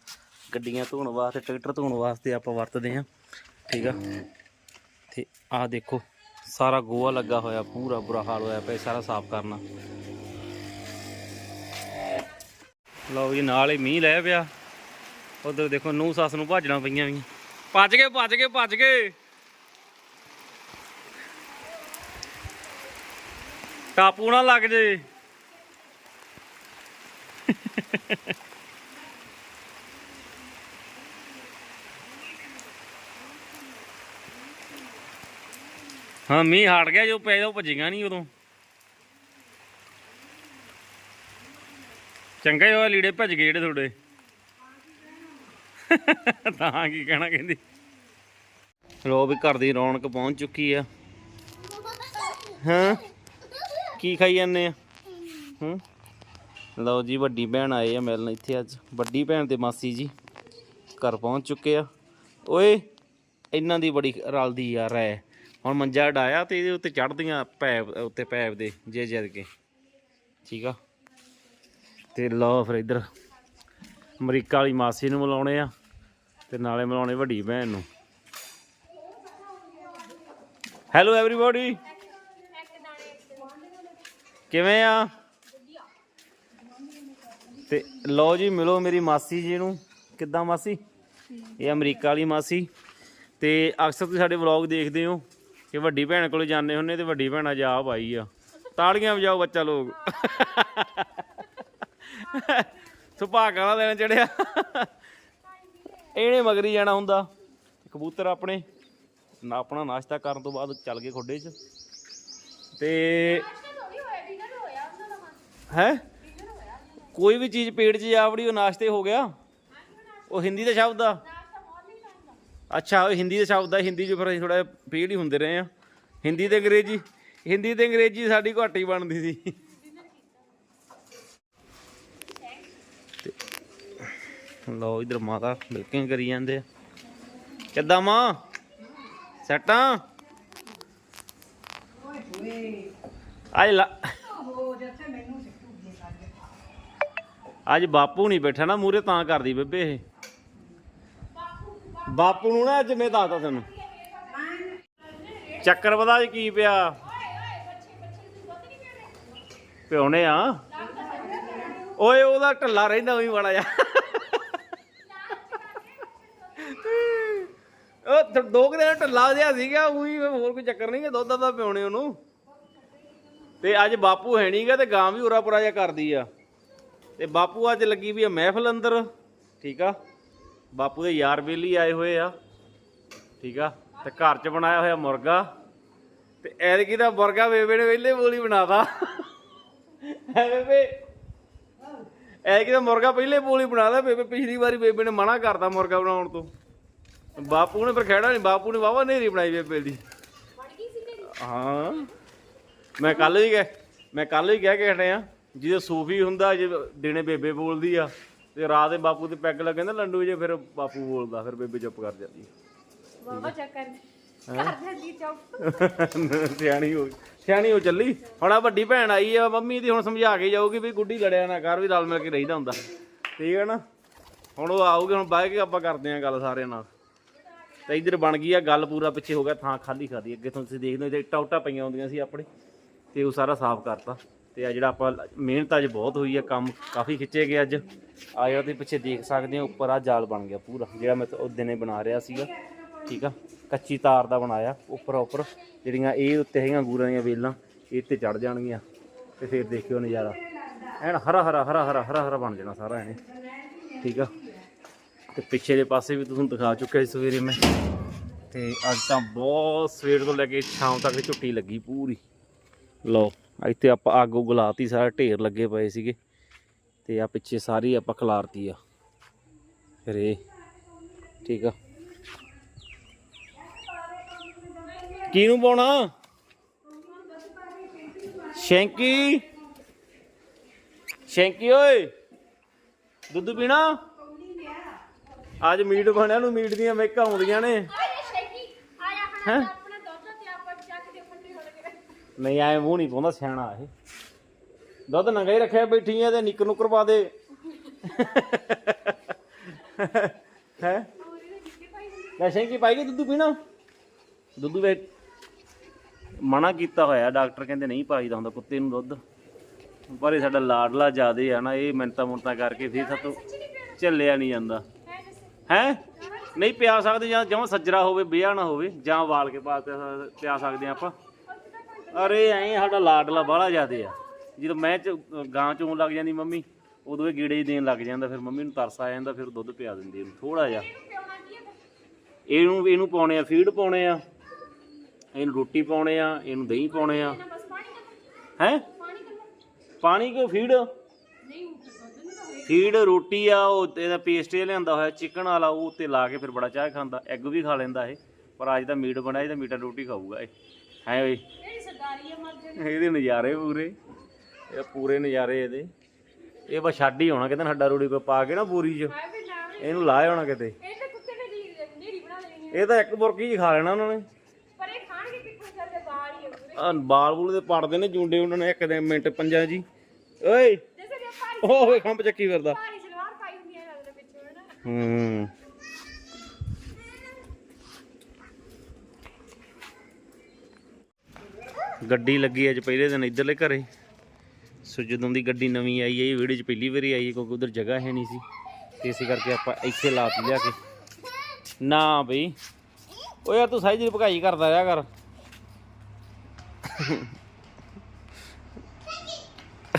ਗੱਡੀਆਂ ਧੋਣ ਵਾਸਤੇ, ਟਰੈਕਟਰ ਧੋਣ ਵਾਸਤੇ ਆਪਾਂ ਵਰਤਦੇ ਹਾਂ। ਠੀਕ ਆ? ਤੇ ਆਹ ਦੇਖੋ, ਸਾਰਾ ਗੋਆ ਲੱਗਾ ਹੋਇਆ, ਪੂਰਾ ਬੁਰਾ ਹਾਲ ਹੋਇਆ ਪਿਆ, ਸਾਰਾ ਸਾਫ਼ ਕਰਨਾ। ਲਓ ਜੀ, ਨਾਲ ਹੀ ਮੀਂਹ ਲੈ ਪਿਆ। ਉਧਰ ਦੇਖੋ ਨੂੰ ਸੱਸ ਨੂੰ ਭਾਜਣਾ ਪਈਆਂ ਵੀ। ਭੱਜ ਗਏ ਭੱਜ ਗਏ ਭੱਜ ਗਏ। ਟਾਪੂ ਨਾ ਲੱਗ ਜੇ। ਹਾਂ, ਮੀਂਹ ਹਟ ਗਿਆ, ਜੋ ਪੈ ਜਾ ਭੱਜੇਗਾ ਨਹੀਂ ਉਦੋਂ। ਚੰਗਾ ਹੀ ਹੋਇਆ, ਲੀੜੇ ਭੱਜ ਗਏ ਜਿਹੜੇ ਤੁਹਾਡੇ। ਤਾਂ ਕੀ ਕਹਿਣਾ ਕਹਿੰਦੀ। ਲੋ ਵੀ ਘਰ ਦੀ ਰੌਣਕ ਪਹੁੰਚ ਚੁੱਕੀ ਆ। ਹਾਂ? ਕੀ ਖਾਈ ਜਾਂਦੇ ਆ? ਹੂੰ? ਲਓ ਜੀ, ਵੱਡੀ ਭੈਣ ਆਏ ਆ ਮਿਲਣ ਇੱਥੇ ਅੱਜ। ਵੱਡੀ ਭੈਣ ਤੇ ਮਾਸੀ ਜੀ ਘਰ ਪਹੁੰਚ ਚੁੱਕੇ ਆ। ਓਏ, ਇਹਨਾਂ ਦੀ ਬੜੀ ਰਲਦੀ ਆ ਰਹਿ ਹੁਣ ਮੰਜਾ ਡਾਇਆ ਤੇ ਇਹਦੇ ਉੱਤੇ ਚੜਦੀਆਂ ਪੈਪ ਉੱਤੇ ਪੈਪ ਦੇ ਜੇ ਜਦ ਕੇ। ਠੀਕ ਆ? ਤੇ ਲਓ ਫਿਰ ਇੱਧਰ, ਅਮਰੀਕਾ ਵਾਲੀ ਮਾਸੀ ਨੂੰ ਮਿਲਾਉਣੇ ਆ, ਤੇ ਨਾਲੇ ਮਿਲਾਉਣੇ ਵੱਡੀ ਭੈਣ ਨੂੰ। ਹੈਲੋ ਐਵਰੀਬਾਡੀ ਕਿਵੇਂ ਆ? ਤੇ ਲਓ ਜੀ, ਮਿਲੋ ਮੇਰੀ ਮਾਸੀ ਜੀ ਨੂੰ। ਕਿੱਦਾਂ ਮਾਸੀ? ਇਹ ਅਮਰੀਕਾ ਵਾਲੀ ਮਾਸੀ। ਤੇ ਅਕਸਰ ਤੁਸੀਂ ਸਾਡੇ ਵਲੌਗ ਦੇਖਦੇ ਹੋ। ਕਿ ਵੱਡੀ ਭੈਣ ਕੋਲ ਜਾਂਦੇ ਹੁੰਨੇ ਤੇ ਵੱਡੀ ਭੈਣ ਅੱਜ ਆਪ ਆਈ ਆ। ਤਾੜੀਆਂ ਵਜਾਓ ਬੱਚਾ ਲੋਕ। ਸੁਭਾਗਾ ਦਾ ਦਿਨ ਚੜਿਆ। ਇਹਨੇ ਮਗਰੀ ਜਾਣਾ ਹੁੰਦਾ। ਕਬੂਤਰ ਆਪਣੇ, ਨਾ ਆਪਣਾ ਨਾਸ਼ਤਾ ਕਰਨ ਤੋਂ ਬਾਅਦ ਚੱਲ ਗਏ ਖੋਡੇ 'ਚ। ਤੇ ਹੈ? ਕੋਈ ਵੀ ਚੀਜ਼ ਪੇਟ 'ਚ ਜਾਵੜੀ ਉਹ ਨਾਸ਼ਤੇ ਹੋ ਗਿਆ। ਉਹ ਹਿੰਦੀ ਦਾ ਸ਼ਬਦ ਆ। ਅੱਛਾ ਹਿੰਦੀ ਦਾ ਸ਼ਬਦ ਆ, ਹਿੰਦੀ 'ਚ ਫਿਰ ਅਸੀਂ ਥੋੜਾ ਪੇੜ ਹੀ ਹੁੰਦੇ ਰਹੇ ਆ ਹਿੰਦੀ ਤੇ ਅੰਗਰੇਜ਼ੀ, ਹਿੰਦੀ ਤੇ ਅੰਗਰੇਜ਼ੀ ਸਾਡੀ ਘੱਟ ਹੀ ਬਣਦੀ ਸੀ। ਲਓ ਇਧਰ ਮਾਤਾ ਮਿਲਕਿੰਗ ਕਰੀ ਜਾਂਦੇ ਆ। ਕਿੱਦਾਂ ਮਾਂ? ਸੱਟਾਂ? ਅੱਜ ਲਾ ਅੱਜ ਬਾਪੂ ਨਹੀਂ ਬੈਠਾ ਨਾ ਮੂਰੇ ਤਾਂ ਕਰਦੀ ਬੇਬੇ ਇਹ। ਬਾਪੂ ਨੂੰ ਨਾ ਅੱਜ ਮੈਂ ਦੱਸਦਾ ਤੈਨੂੰ। ਚੱਕਰ ਪਤਾ ਜੀ ਕੀ ਪਿਆ? ਪਿਉਣੇ ਆ। ਓਏ, ਉਹਦਾ ਢੱਲਾ ਰਹਿੰਦਾ ਉਹੀ ਬੜਾ ਜਾ ਉਹ ਦੋ ਕੁ ਦਿਨ ਢੱਲਾ ਜਿਹਾ ਸੀਗਾ, ਉਹੀ ਹੋਰ ਕੋਈ ਚੱਕਰ ਨਹੀਂ ਕਿ ਦੁੱਧ ਦਾ ਪਿਉਣੇ ਉਹਨੂੰ। ਤੇ ਅੱਜ ਬਾਪੂ ਹੈ ਨਹੀਂਗਾ ਤੇ ਗਾਂ ਵੀ ਉਰਾ ਪੁਰਾ ਜਿਹਾ ਕਰਦੀ ਆ। ਤੇ ਬਾਪੂ ਅੱਜ ਲੱਗੀ ਵੀ ਆ ਮਹਿਫਲ ਅੰਦਰ, ਠੀਕ ਆ? ਬਾਪੂ ਦੇ ਯਾਰ ਬੇਲੀ ਆਏ ਹੋਏ ਆ। ਠੀਕ ਆ? ਤੇ ਘਰ 'ਚ ਬਣਾਇਆ ਹੋਇਆ ਮੁਰਗਾ। ਤੇ ਐਤਕੀ ਦਾ ਮੁਰਗਾ ਬੇਬੇ ਨੇ ਪਹਿਲੇ ਬੋਲੀ ਬਣਾਤਾ। ਹੈ ਬੇਬੇ? ਐਤਕੀ ਦਾ ਮੁਰਗਾ ਪਹਿਲੇ ਬੋਲੀ ਬਣਾਦਾ ਬੇਬੇ ਪਿਛਲੀ ਵਾਰੀ ਬੇਬੇ ਨੇ ਮਨਾ ਕਰਤਾ ਮੁਰਗਾ ਬਣਾਉਣ ਤੋਂ। ਬਾਪੂ ਨੇ ਫਿਰ ਖਹਿੜਾ ਨਹੀਂ ਬਾਪੂ ਨੇ ਵਾਵਾ ਨੇਰੀ ਬਣਾਈ ਬੇਬੇ ਦੀ। ਹਾਂ। ਮੈਂ ਕੱਲ ਹੀ ਕਹਿ, ਮੈਂ ਕੱਲ ਹੀ ਕਹਿ ਕੇ ਹਟਿਆ। ਜਿਹਦੇ ਸੂਫੀ ਹੁੰਦਾ ਜੇ ਦਿਨੇ ਬੇਬੇ ਬੋਲਦੀ ਆ। ਤੇ ਰਾਤ ਦੇ ਬਾਪੂ ਤੇ ਪੈਗ ਲੱਗੇ ਨਾ ਲੰਡੂ ਜੇ ਫਿਰ ਬਾਪੂ ਬੋਲਦਾ ਫਿਰ ਬੇਬੇ ਚੁੱਪ ਕਰ ਜਾਂਦੀ ਬਾਬਾ ਚੱਕਰ ਕਰ ਦਿੰਦੀ ਚੁੱਪ। ਸਿਆਣੀ ਹੋ ਸਿਆਣੀ ਹੋ ਚੱਲੀ। ਹੁਣ ਆ ਵੱਡੀ ਭੈਣ ਆਈ ਆ ਮੰਮੀ ਦੀ ਹੁਣ ਸਮਝਾ ਕੇ ਜਾਊਗੀ ਵੀ ਗੁੱਡੀ ਲੜਿਆ ਨਾ ਕਰ ਵੀ ਰਲ ਮਿਲ ਕੇ ਰਹੀਦਾ ਹੁੰਦਾ। ਠੀਕ ਹੈ ਨਾ? ਹੁਣ ਉਹ ਆਊਗੀ ਹੁਣ ਬਾਅਦ ਕੇ ਆਪਾਂ ਕਰਦੇ ਆਂ ਗੱਲ ਸਾਰਿਆਂ ਨਾਲ। ਤੇ ਇਧਰ ਬਣ ਗਈ ਆ ਗੱਲ ਪੂਰਾ ਪਿੱਛੇ ਹੋ ਗਿਆ ਥਾਂ ਖਾਲੀ ਖਾਦੀ ਅੱਗੇ ਤੋਂ ਤੁਸੀਂ ਦੇਖਦੇ ਹੋ ਜੇ ਇੱਟਾਂ ਉੱਟਾਂ ਪਈਆਂ ਹੁੰਦੀਆਂ ਸੀ ਆਪਣੇ ਤੇ ਉਹ ਸਾਰਾ ਸਾਫ਼ ਕਰਤਾ। ਤੇ ਆ ਜਿਹੜਾ ਆਪਾਂ ਮਿਹਨਤ ਅੱਜ ਬਹੁਤ ਹੋਈ ਆ, ਕੰਮ ਕਾਫੀ ਖਿੱਚੇ ਗਏ ਅੱਜ। ਆ ਜਿਹੜਾ ਤੁਸੀਂ ਪਿੱਛੇ ਦੇਖ ਸਕਦੇ ਹੋ, ਉੱਪਰ ਆ ਜਾਲ ਬਣ ਗਿਆ ਪੂਰਾ, ਜਿਹੜਾ ਮੈਂ ਉਹ ਦਿਨੇ ਬਣਾ ਰਿਹਾ ਸੀਗਾ, ਠੀਕ ਆ? ਕੱਚੀ ਤਾਰ ਦਾ ਬਣਾਇਆ, ਉੱਪਰ ਉੱਪਰ, ਜਿਹੜੀਆਂ ਇਹ ਉੱਤੇ ਹੈਗੀਆਂ ਗੂਰਾਂ ਦੀਆਂ ਵੇਲਾਂ, ਇਹ ਤੇ ਚੜ ਜਾਣਗੀਆਂ, ਤੇ ਫਿਰ ਦੇਖਿਓ ਨਜ਼ਾਰਾ। ਐਨ ਹਰਾ ਹਰਾ ਹਰਾ ਹਰਾ ਹਰਾ ਹਰਾ ਬਣ ਜਾਣਾ ਸਾਰਾ ਇਹਨੇ ਠੀਕ ਆ? ਤੇ ਪਿੱਛੇ ਦੇ ਪਾਸੇ ਵੀ ਤੁਹਾਨੂੰ ਦਿਖਾ ਚੁੱਕਿਆ ਸੀ ਸਵੇਰੇ ਮੈਂ, ਤੇ ਅੱਜ ਤਾਂ ਬਹੁਤ ਸਵੇਰ ਤੋਂ ਲੈ ਕੇ ਸ਼ਾਮ ਤੱਕ ਝੁੱਟੀ ਲੱਗੀ ਪੂਰੀ। ਲਓ। ਇੱਥੇ ਆਪਾਂ ਅੱਗ ਉਗਲਾਤੀ ਸਾਰਾ ਢੇਰ ਲੱਗੇ ਪਏ ਸੀਗੇ। ਤੇ ਆ ਪਿੱਛੇ ਸਾਰੀ ਆਪਾਂ ਖਲਾਰਤੀ ਆ। ਇਹ ਠੀਕ ਆ। ਕਿਹਨੂੰ ਪਾਉਣਾ? ਸ਼ੈਂਕੀ? ਸ਼ੈਂਕੀ ਓਏ। ਦੁੱਧ ਪੀਣਾ? ਅੱਜ ਮੀਟ ਬਣਿਆ ਨੂੰ ਮੀਟ ਦੀਆਂ ਮੇਕਾਂ ਆਉਂਦੀਆਂ ਨੇ। ਓਏ ਸ਼ੇਕੀ ਆਇਆ ਹੈਂ? ਨਹੀਂ ਐ ਮੂੰਹ ਨਹੀਂ ਪਾਉਂਦਾ ਸਿਆਣਾ ਇਹ। ਦੁੱਧ ਨੰਗਾ ਹੀ ਰੱਖਿਆ, ਬੈਠੀ ਐ ਤੇ ਨਿੱਕ ਨੁਕਰ ਪਾ ਦੇ। ਹੈ? ਲੈ, ਸ਼ੈਂਕੀ ਪਾਈ ਦੁੱਧ ਪੀਣਾ? ਦੁੱਧ ਵੇ ਮਨਾ ਕੀਤਾ ਹੋਇਆ, ਡਾਕਟਰ ਕਹਿੰਦੇ ਨਹੀਂ ਪਾਈਦਾ ਹੁੰਦਾ ਕੁੱਤੇ ਨੂੰ ਦੁੱਧ। ਪਰ ਇਹ ਸਾਡਾ ਲਾਡਲਾ ਜ਼ਿਆਦੇ ਆ ਨਾ, ਇਹ ਮਿੰਤਾ ਮੁੰਤਾ ਕਰਕੇ ਫਿਰ ਸਾਤੋਂ ਝੱਲਿਆ ਨਹੀਂ ਜਾਂਦਾ। ਹੈ? ਨਹੀਂ ਪਿਆ ਸਕਦੇ ਜਾਂ ਜਮਾ ਸੱਜਰਾ ਹੋਵੇ, ਵਿਆਹ ਨਾ ਹੋਵੇ, ਜਾਂ ਵਾਲ ਕੇ ਪਾ ਪਿਆ ਸਕਦੇ ਆ ਆਪਾਂ। ਅਰੇ ਐਂ ਸਾਡਾ ਲਾਡਲਾ ਬਾਹਲਾ ਜ਼ਿਆਦੇ ਆ। ਜਦੋਂ ਮੈਂ ਚ ਗਾਂ ਚੋਂ ਲੱਗ ਜਾਂਦੀ ਮੰਮੀ, ਉਦੋਂ ਇਹ ਗੀੜੇ ਹੀ ਦੇਣ ਲੱਗ ਜਾਂਦਾ, ਫਿਰ ਮੰਮੀ ਨੂੰ ਤਰਸ ਆ ਜਾਂਦਾ, ਫਿਰ ਦੁੱਧ ਪਿਆ ਦਿੰਦੀ ਇਹਨੂੰ ਥੋੜਾ ਜਿਹਾ। ਇਹਨੂੰ ਇਹਨੂੰ ਪਾਉਣੇ ਆ, ਫੀਡ ਪਾਉਣੇ ਆ, ਇਹਨੂੰ ਰੋਟੀ ਪਾਉਣੇ ਆ, ਇਹਨੂੰ ਦਹੀਂ ਪਾਉਣੇ ਆ। ਬਸ ਪਾਣੀ ਹੈ? ਪਾਣੀ ਕਰ ਕਿਉਂ, ਫੀਡ? ਫੀਡ, ਰੋਟੀ ਆ, ਉਹ ਇਹਦਾ ਪੇਸਟ ਇਹ ਲਿਆਂਦਾ ਹੋਇਆ, ਚਿਕਨ ਵਾਲਾ, ਉਹ ਉੱਤੇ ਲਾ ਕੇ ਫਿਰ ਬੜਾ ਚਾਹ ਖਾਂਦਾ, ਐਗ ਵੀ ਖਾ ਲੈਂਦਾ ਇਹ। ਪਰ ਅੱਜ ਦਾ ਮੀਟ ਬਣਾਇਆ ਇਹਦਾ ਮੀਟਾ ਰੋਟੀ ਖਾਊਗਾ ਇਹ। ਹੈ ਓਏ? ਜਾਣੀ ਇਹਦੇ ਨਜ਼ਾਰੇ ਪੂਰੇ। ਇਹ ਪੂਰੇ ਨਜ਼ਾਰੇ ਇਹਦੇ। ਇਹ ਬਸ ਛੱਡ ਹੀ ਹੋਣਾ ਕਿਤੇ ਸਾਡਾ ਰੋੜੀ ਕੋ ਪਾ ਕੇ ਨਾ ਪੂਰੀ ਚ। ਇਹਨੂੰ ਲਾਇਆ ਹੋਣਾ ਕਿਤੇ। ਇਹ ਤਾਂ ਕੁੱਤੇ ਨੇ ਦੀ ਨੇਰੀ ਬਣਾ ਦੇਣੀ ਹੈ ਇਹ ਤਾਂ ਇੱਕ ਬੁਰਕੀ ਚ ਖਾ ਲੈਣਾ ਉਹਨਾਂ ਨੇ। ਪਰ ਇਹ ਖਾਣਗੇ ਕਿੱਥੋਂ? ਚੱਲਦੇ ਬਾਹਰ ਹੀ ਆ ਬਾਲ ਬੂਲ ਦੇ ਪੜਦੇ ਨੇ ਜੁੰਡੇ ਉਹਨਾਂ ਨੇ ਇੱਕ ਦੇ ਮਿੰਟ ਪੰਜਾਂ ਜੀ। ਓਏ। ਵੇ ਖੰਭ ਚੱਕੀ ਫਿਰਦਾ। ਭਾਰੀ ਸਲਵਾਰ ਪਾਈ ਹੁੰਦੀ ਹੈ ਲੱਗਦਾ ਪਿੱਛੇ ਹੈ ਨਾ? ਹੂੰ। ਗੱਡੀ ਲੱਗੀ ਅੱਜ ਪਹਿਲੇ ਦਿਨ ਇੱਧਰਲੇ ਘਰੇ। ਸੋ ਜਦੋਂ ਦੀ ਗੱਡੀ ਨਵੀਂ ਆਈ ਹੈ, ਇਹ ਵੀਡੀਓ 'ਚ ਪਹਿਲੀ ਵਾਰੀ ਆਈ ਹੈ, ਕਿਉਂਕਿ ਉਧਰ ਜਗ੍ਹਾ ਹੈ ਨਹੀਂ ਸੀ। ਤੇ ਇਸੇ ਕਰਕੇ ਆਪਾਂ ਇੱਥੇ ਲਾਤੀ ਲਿਆ ਕੇ। ਨਾ ਬਈ। ਓ ਯਾਰ ਤੂੰ ਸਾਈ ਜੀ ਭਗਾਈ ਕਰਦਾ ਰਿਹਾ ਕਰ।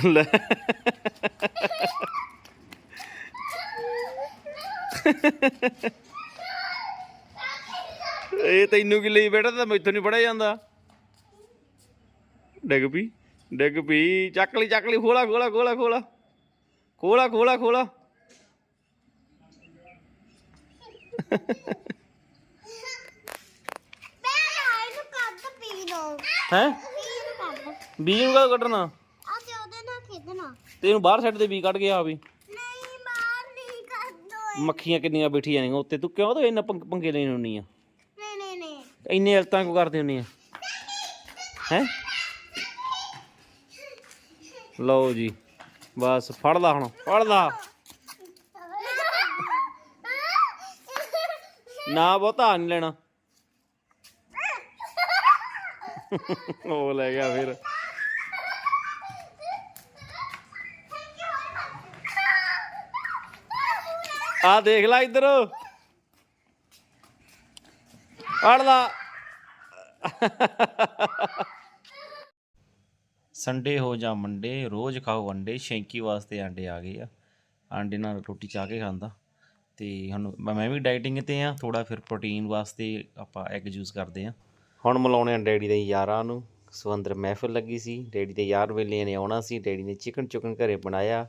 ਲੈ। ਇਹ ਤੈਨੂੰ ਕੀ ਲਈ ਬੈਠਾ ਤਾਂ ਮੈਥੋਂ ਨਹੀਂ ਪੜਿਆ ਜਾਂਦਾ। ਡਿੱਗ ਪਈ ਡਿੱਗ ਪਈ ਚੱਕ ਲਈ ਚੱਕ ਲਈ ਖੋਲਾ ਖੋਲਾ ਖੋਲਾ ਖੋਲਾ ਖੋਲਾ ਖੋਲਾ ਖੋਲਾ। ਇਹਨੂੰ ਹੈ? ਇਹਨੂੰ ਬੀ ਨੂੰ ਕਾ ਕੱਢਣਾ? ਆ ਤੇ ਉਹਦੇ ਨਾਲ ਖੇਡਣਾ ਤੇ ਇਹਨੂੰ ਬਾਹਰ ਸੈੱਟ ਦੇ ਬੀ ਕੱਢ ਗਿਆ ਆ ਵੀ। ਨਹੀਂ ਬਾਹਰ ਨਹੀਂ ਕੱਢੋ ਮੱਖੀਆਂ ਕਿੰਨੀਆਂ ਬੈਠੀਆਂ ਨੇ ਉੱਤੇ ਤੂੰ ਕਿਉਂ ਤੂੰ ਇੰਨਾ ਪੰਗ- ਲੈਣ ਹੁੰਨੀ ਆ? ਨਹੀਂ ਨਹੀਂ ਨਹੀਂ। ਇੰਨੇ ਇਲਤਾਂ ਕਿਉਂ ਕਰਦੇ ਹੁੰਨੀ ਆ? ਹੈ? ਲਓ ਜੀ, ਬਸ ਫੜ ਲਾ ਹੁਣ ਫੜ ਲਾ ਨਾ ਬਹੁਤਾ ਨਹੀਂ ਲੈਣਾ। ਉਹ ਲੈ ਗਿਆ ਫਿਰ। ਆ ਦੇਖ ਲੈ ਇੱਧਰ। ਫੜ ਸੰਡੇ ਹੋ ਜਾਂ ਮੰਡੇ, ਰੋਜ਼ ਖਾਓ ਅੰਡੇ, ਸ਼ੈਂਕੀ ਵਾਸਤੇ ਆਂਡੇ ਆ ਗਏ ਆ। ਆਂਡੇ ਨਾਲ ਰੋਟੀ ਚਾਹ ਕੇ ਖਾਂਦਾ। ਤੇ ਹੁਣ ਮੈਂ ਮੈਂ ਵੀ ਡਾਈਟਿੰਗ ਤੇ ਆ ਥੋੜਾ ਫਿਰ ਪ੍ਰੋਟੀਨ ਵਾਸਤੇ ਆਪਾਂ ਐਗ ਯੂਜ਼ ਕਰਦੇ ਆ। ਹੁਣ ਮਿਲਾਉਣੇ ਆ ਡੈਡੀ ਦੇ ਯਾਰਾਂ ਨੂੰ। ਸੋ ਅੰਦਰ ਮਹਿਫਿਲ ਲੱਗੀ ਸੀ, ਡੈਡੀ ਦੇ ਯਾਰ ਵੇਲੇ ਨੇ ਆਉਣਾ ਸੀ, ਡੈਡੀ ਨੇ ਚਿਕਨ ਚੁਕਨ ਘਰੇ ਬਣਾਇਆ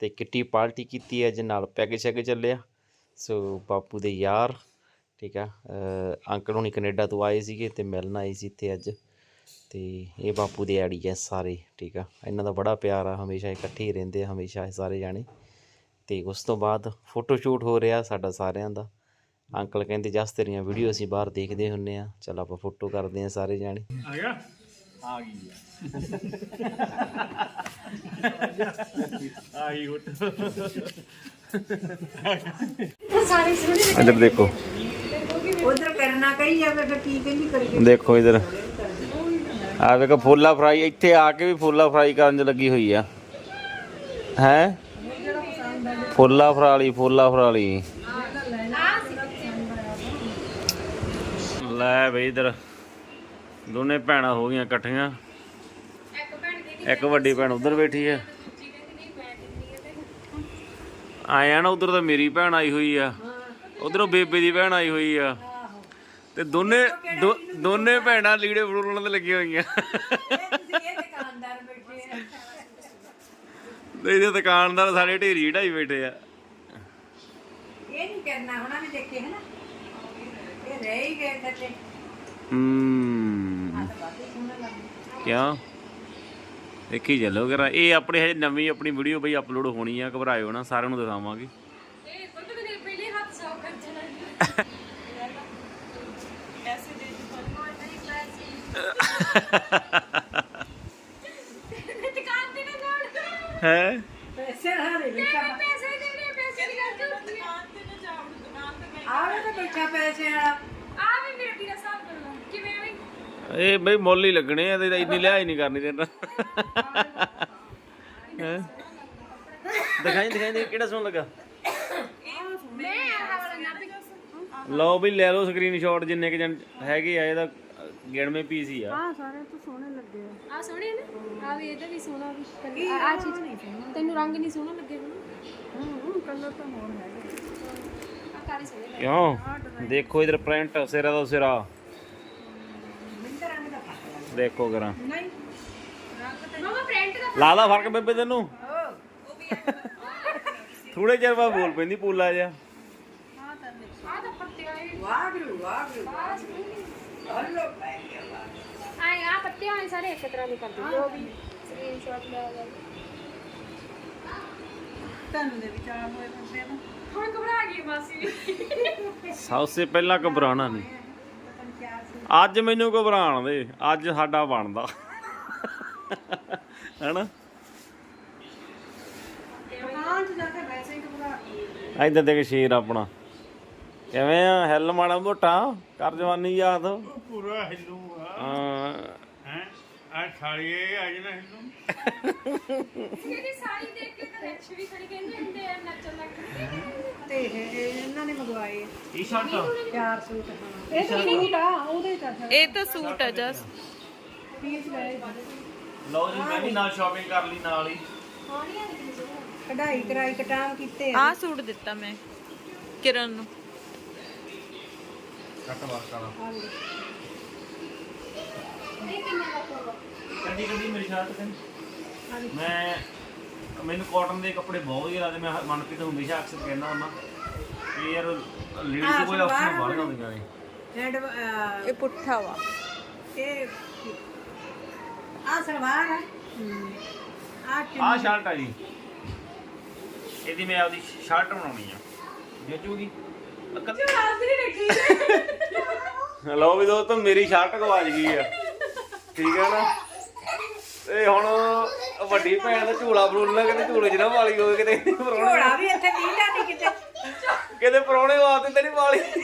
ਤੇ ਕਿੱਟੀ ਪਾਰਟੀ ਕੀਤੀ ਅੱਜ, ਨਾਲ ਪੈਗ ਸ਼ੈਗ ਚੱਲਿਆ। ਸੋ ਬਾਪੂ ਦੇ ਯਾਰ, ਠੀਕ ਆ ਅੰਕਲ ਹੁਣੀ ਕੈਨੇਡਾ ਤੋਂ ਆਏ ਸੀਗੇ ਤੇ ਮਿਲਣ ਆਏ ਸੀ ਇੱਥੇ ਅੱਜ। ਤੇ ਇਹ ਬਾਪੂ ਦੇ ਆੜੀ ਐ ਸਾਰੇ ਠੀਕ ਆ? ਇਹਨਾਂ ਦਾ ਬੜਾ ਪਿਆਰ ਆ ਹਮੇਸ਼ਾ ਇਕੱਠੇ ਹੀ ਰਹਿੰਦੇ ਆ ਹਮੇਸ਼ਾ ਇਹ ਸਾਰੇ ਜਾਣੇ। ਤੇ ਉਸ ਤੋਂ ਬਾਅਦ ਫੋਟੋ ਸ਼ੂਟ ਹੋ ਰਿਹਾ ਸਾਡਾ ਸਾਰਿਆਂ ਦਾ। ਅੰਕਲ ਕਹਿੰਦੇ ਜਸ ਤੇਰੀਆਂ ਵੀਡੀਓ ਅਸੀਂ ਬਾਹਰ ਦੇਖਦੇ ਹੁੰਨੇ ਆ। ਚਲ ਆਪਾਂ ਫੋਟੋ ਕਰਦੇ ਆ ਸਾਰੇ ਜਾਣੇ। ਆ ਗਿਆ? ਆ ਗਈ ਆ। ਗਈ ਸਾਰੇ ਸੁਣੀ ਇਧਰ ਦੇਖੋ। ਉਧਰ ਕਰਨਾ ਕਹੀ ਜਾਵੇ ਫਿਰ ਕੀ ਕਹਿੰਦੀ ਕਰੀਏ ਦੇਖੋ ਇਧਰ। ਆ ਵੇਖੋ ਫੁੱਲਾ ਫਰਾਈ, ਇੱਥੇ ਆ ਕੇ ਵੀ ਫੁੱਲਾ ਫਰਾਈ ਕਰਨ ਚ ਲੱਗੀ ਹੋਈ ਆ। ਹੈ? ਫੁੱਲਾ ਫਰਾਲੀ ਫੁੱਲਾ ਫਰਾਲੀ। ਲੈ ਬਈ ਇਧਰ, ਦੋਨੇ ਭੈਣਾਂ ਹੋ ਗਈਆਂ ਇਕੱਠੀਆਂ। ਇੱਕ ਵੱਡੀ ਭੈਣ ਉਧਰ ਬੈਠੀ ਹੈ ਆਇਆ ਨਾ, ਉਧਰ ਤਾਂ ਮੇਰੀ ਭੈਣ ਆਈ ਹੋਈ ਆ। ਉਧਰੋਂ ਬੇਬੇ ਦੀ ਭੈਣ ਆਈ ਹੋਈ ਆ। ਤੇ ਦੋਨੇ ਦੋ- ਦੋਨੇ ਭੈਣਾਂ ਲੀੜੇ ਫੜੋਲਣ ਤੇ ਲੱਗੀਆਂ ਹੋਈਆਂ। ਇਹ ਦੁਕਾਨਦਾਰ ਬੈਠੇ ਆ ਤੇ ਇਹਦੇ ਦੁਕਾਨਦਾਰ ਸਾਡੇ ਢੇਰੀ ਢਾਈ ਬੈਠੇ ਆ। ਇਹ ਨਹੀਂ ਕਰਨਾ ਉਹਨਾਂ ਨੇ ਦੇਖੇ ਹਨਾ। ਇਹ ਰਹਿ ਹੀ ਗਏ ਥੱਲੇ ਹੂੰ। ਕਿਉਂ? ਦੇਖੀ ਚੱਲੋ ਕਰਾ ਇਹ ਆਪਣੇ ਹਜੇ ਨਵੀਂ ਆਪਣੀ ਵੀਡੀਓ ਬਈ ਅਪਲੋਡ ਹੋਣੀ ਆ ਘਬਰਾਇਓ ਨਾ ਸਾਰਿਆਂ ਨੂੰ ਦਿਖਾਵਾਂਗੇ ਇਹ ਬੰਦੇ ਦੇ ਪਹਿਲੇ ਹੱਥ ਸਾਫ਼ ਕਰ ਚਲਾ ਐਸੇ ਦੇ ਨਹੀਂ ਪੈਸੇ ਦੁਕਾਨ ਤੇ ਨਾ ਜਾਣ ਹੈ ਪੈਸੇ ਹਾਰੇ ਬੈਠਾ ਪੈਸੇ ਦੇ ਦੇ ਪੈਸੇ ਦੀ ਗੱਲ ਕਰ। ਦੁਕਾਨ ਤੇ ਨਾ ਜਾਣ ਦੁਕਾਨ ਤੇ ਆਵੇ ਤਾਂ ਬੈਠਾ ਪੈਸੇ ਵਾਲਾ ਆ ਵੀ ਮੇਰੇ ਵੀਰਾ ਸਾਹਿਬ ਕਰਨਾ ਕਿਵੇਂ ਵੀ ਇਹ ਬਈ ਮੁੱਲ ਹੀ ਲੱਗਣੇ ਆ ਤੇ ਇੰਨੀ ਲਿਹਾਜ਼ ਨਹੀਂ ਕਰਨੀ ਤੇਰੇ ਹੈ। ਦਿਖਾਈ ਦਿਖਾਈ ਦੇ ਕਿਹੜਾ ਸੋਹਣਾ ਲੱਗਾ? ਮੈਂ ਆਹ ਵਾਲਾ ਨਾ ਲਓ ਵੀ ਲੈ ਲਓ ਸਕਰੀਨਸ਼ਾਟ ਜਿੰਨੇ ਕਿ ਜਣ ਹੈਗੇ ਆ ਇਹਦਾ ਗਿਣਵੇਂ ਪੀਸ ਹੀ ਆ। ਆ ਸਾਰੇ ਤੋਂ ਸੋਹਣੇ ਲੱਗੇ ਆ। ਆ ਸੋਹਣੇ ਨੇ? ਆ ਵੀ ਇਹਦਾ ਵੀ ਸੋਹਣਾ ਵੀ ਆ ਆ ਚੀਜ਼ ਨਹੀਂ ਤੈਨੂੰ ਰੰਗ ਨਹੀਂ ਸੋਹਣਾ ਲੱਗੇ ਹੂੰ ਕਲਰ ਤਾਂ ਹੋਰ ਹੈ ਆ ਕਾਲੀ ਸੋਹਣੇ ਕਿਉਂ? ਦੇਖੋ ਇਧਰ ਪ੍ਰਿੰਟ ਸਿਰਾ ਦਾ ਸਿਰਾ ਦੇਖੋ ਕਰਾਂ ਮਾਮਾ ਪ੍ਰਿੰਟ ਦਾ ਲਾ ਲਾ ਫ਼ਰਕ ਬੇਬੇ ਤੈਨੂੰ। ਥੋੜੇ ਚਿਰ ਬਾਅਦ ਬੋਲ ਪੈਂਦੀ ਪੂਲਾ ਜਿਹਾ। ਆ ਤਾਂ ਪੱਤੇ ਵਾਲੇ ਵਾਗਰੂ ਵਾਗਰੂ ਹਲੋ ਪੈ ਸਾਰੇ ਇੱਕ ਤਰ੍ਹਾਂ ਦੇ ਕਰਦੇ। ਜੋ ਵੀ ਸਕਰੀਨਸ਼ਾਟ ਲੈ ਲੈ। ਤੁਹਾਨੂੰ ਦੇ ਵਿਚਾਰ ਹੋਏ ਬੰਦੇ ਨੂੰ। ਹੁਣ ਘਬਰਾ ਗਈ ਮਾਸੀ। ਸਭ ਤੋਂ ਪਹਿਲਾਂ ਘਬਰਾਉਣਾ ਨਹੀਂ। ਅੱਜ ਮੈਨੂੰ ਘਬਰਾਉਣ ਦੇ ਅੱਜ ਸਾਡਾ ਬਣਦਾ। ਹੈਨਾ? ਦੁਕਾਨ 'ਚ ਜਾ ਕੇ ਵੈਸੇ ਹੀ ਘਬਰਾ ਇੱਧਰ ਦੇਖ ਸ਼ੇਰ ਆਪਣਾ। ਕਿਵੇਂ ਆ? ਹੈਲ ਮਾੜਾ ਮੋਟਾ? ਕਰ ਜਵਾਨੀ ਯਾਦ? ਪੂਰਾ ਹਿੱਲੂਗਾ ਹਾਂ। ਹੈ? ਆ ਛਾਲੀਏ ਅੱਜ ਨਾ ਹਿੱਲੂ। ਇਹਦੀ ਸਾੜੀ ਦੇਖ ਕੇ ਤਾਂ ਰਿਕਸ਼ ਵੀ ਖੜੀ ਕਹਿੰਦੇ ਹੁੰਦੇ ਆ ਨੱਚਣ ਲੱਗ ਪਏ ਤੇ ਇਹ ਇਹ ਇਹਨਾਂ ਨੇ ਮੰਗਵਾਏ ਟੀ-ਸ਼ਰਟ ਚਾਰ ਸੂਟ ਹਾਂ ਇਹ ਤਾਂ ਸੂਟ ਆ ਉਹਦੇ ਤਾਂ ਇਹ ਤਾਂ ਸੂਟ ਆ ਜਸ। ਪੀਸ ਲੈ ਲਓ ਜੀ ਮੈਂ ਵੀ ਨਾਲ ਸ਼ਾਪਿੰਗ ਕਰ ਲਈ ਨਾਲ ਹੀ। ਕਢਾਈ ਕਰਾਈ ਕਟਾਮ ਕੀਤੇ ਆ। ਸੂਟ ਦਿੱਤਾ ਮੈਂ ਕਿਰਨ ਨੂੰ। ਕੱਟ ਵਰਕ ਵਾਲਾ ਇਹ ਕਿੰਨੇ ਦਾ ਪਊਗਾ ਕੱਢੀ ਕੱਢੀ ਮੇਰੀ ਸ਼ਰਟ ਤੇ। ਮੈਂ ਮੈਨੂੰ ਕਾਟਨ ਦੇ ਕੱਪੜੇ ਬਹੁਤ ਵਧੀਆ ਲੱਗਦੇ ਮੈਂ ਮਨਪ੍ਰੀਤ ਨੂੰ ਹਮੇਸ਼ਾ ਅਕਸਰ ਕਹਿੰਦਾ ਹੁੰਦਾ। ਕਿ ਯਾਰ ਲੇਡੀਜ਼ ਕੋਈ ਆਪਸ਼ਨ ਬਾਹਰ ਹੁੰਦੀਆਂ ਨੇ। ਐਂਡ ਇਹ ਪੁੱਠਾ ਵਾ। ਇਹ ਆ ਸਲਵਾਰ ਆ। ਆ ਸ਼ਰਟ ਆ ਜੀ। ਇਹਦੀ ਮੈਂ ਆਪਦੀ ਸ਼ਰਟ ਬਣਾਉਣੀ ਆ। ਜਚੂਗੀ ਲਓ ਵੀ ਦੋਸਤੋ ਮੇਰੀ ਸ਼ਰਟ ਗਵਾਚ ਗਈ ਆ। ਠੀਕ ਹੈ ਨਾ? ਤੇ ਹੁਣ ਵੱਡੀ ਭੈਣ ਦਾ ਝੂਲਾ ਬਰੂਲਾ ਕਿਤੇ ਝੂਲੇ 'ਚ ਨਾ ਵਾਲੀ ਹੋਵੇ ਕਿਤੇ ਪਰੌਣੇ ਘੋੜਾ ਵੀ ਇੱਥੇ ਨਹੀਂ ਕਿਤੇ। ਕਿਤੇ ਪਰੌਣੇ ਵਾਸਤੇ ਤੇ ਨਹੀਂ ਵਾਲੀ। ਚੋਲਾ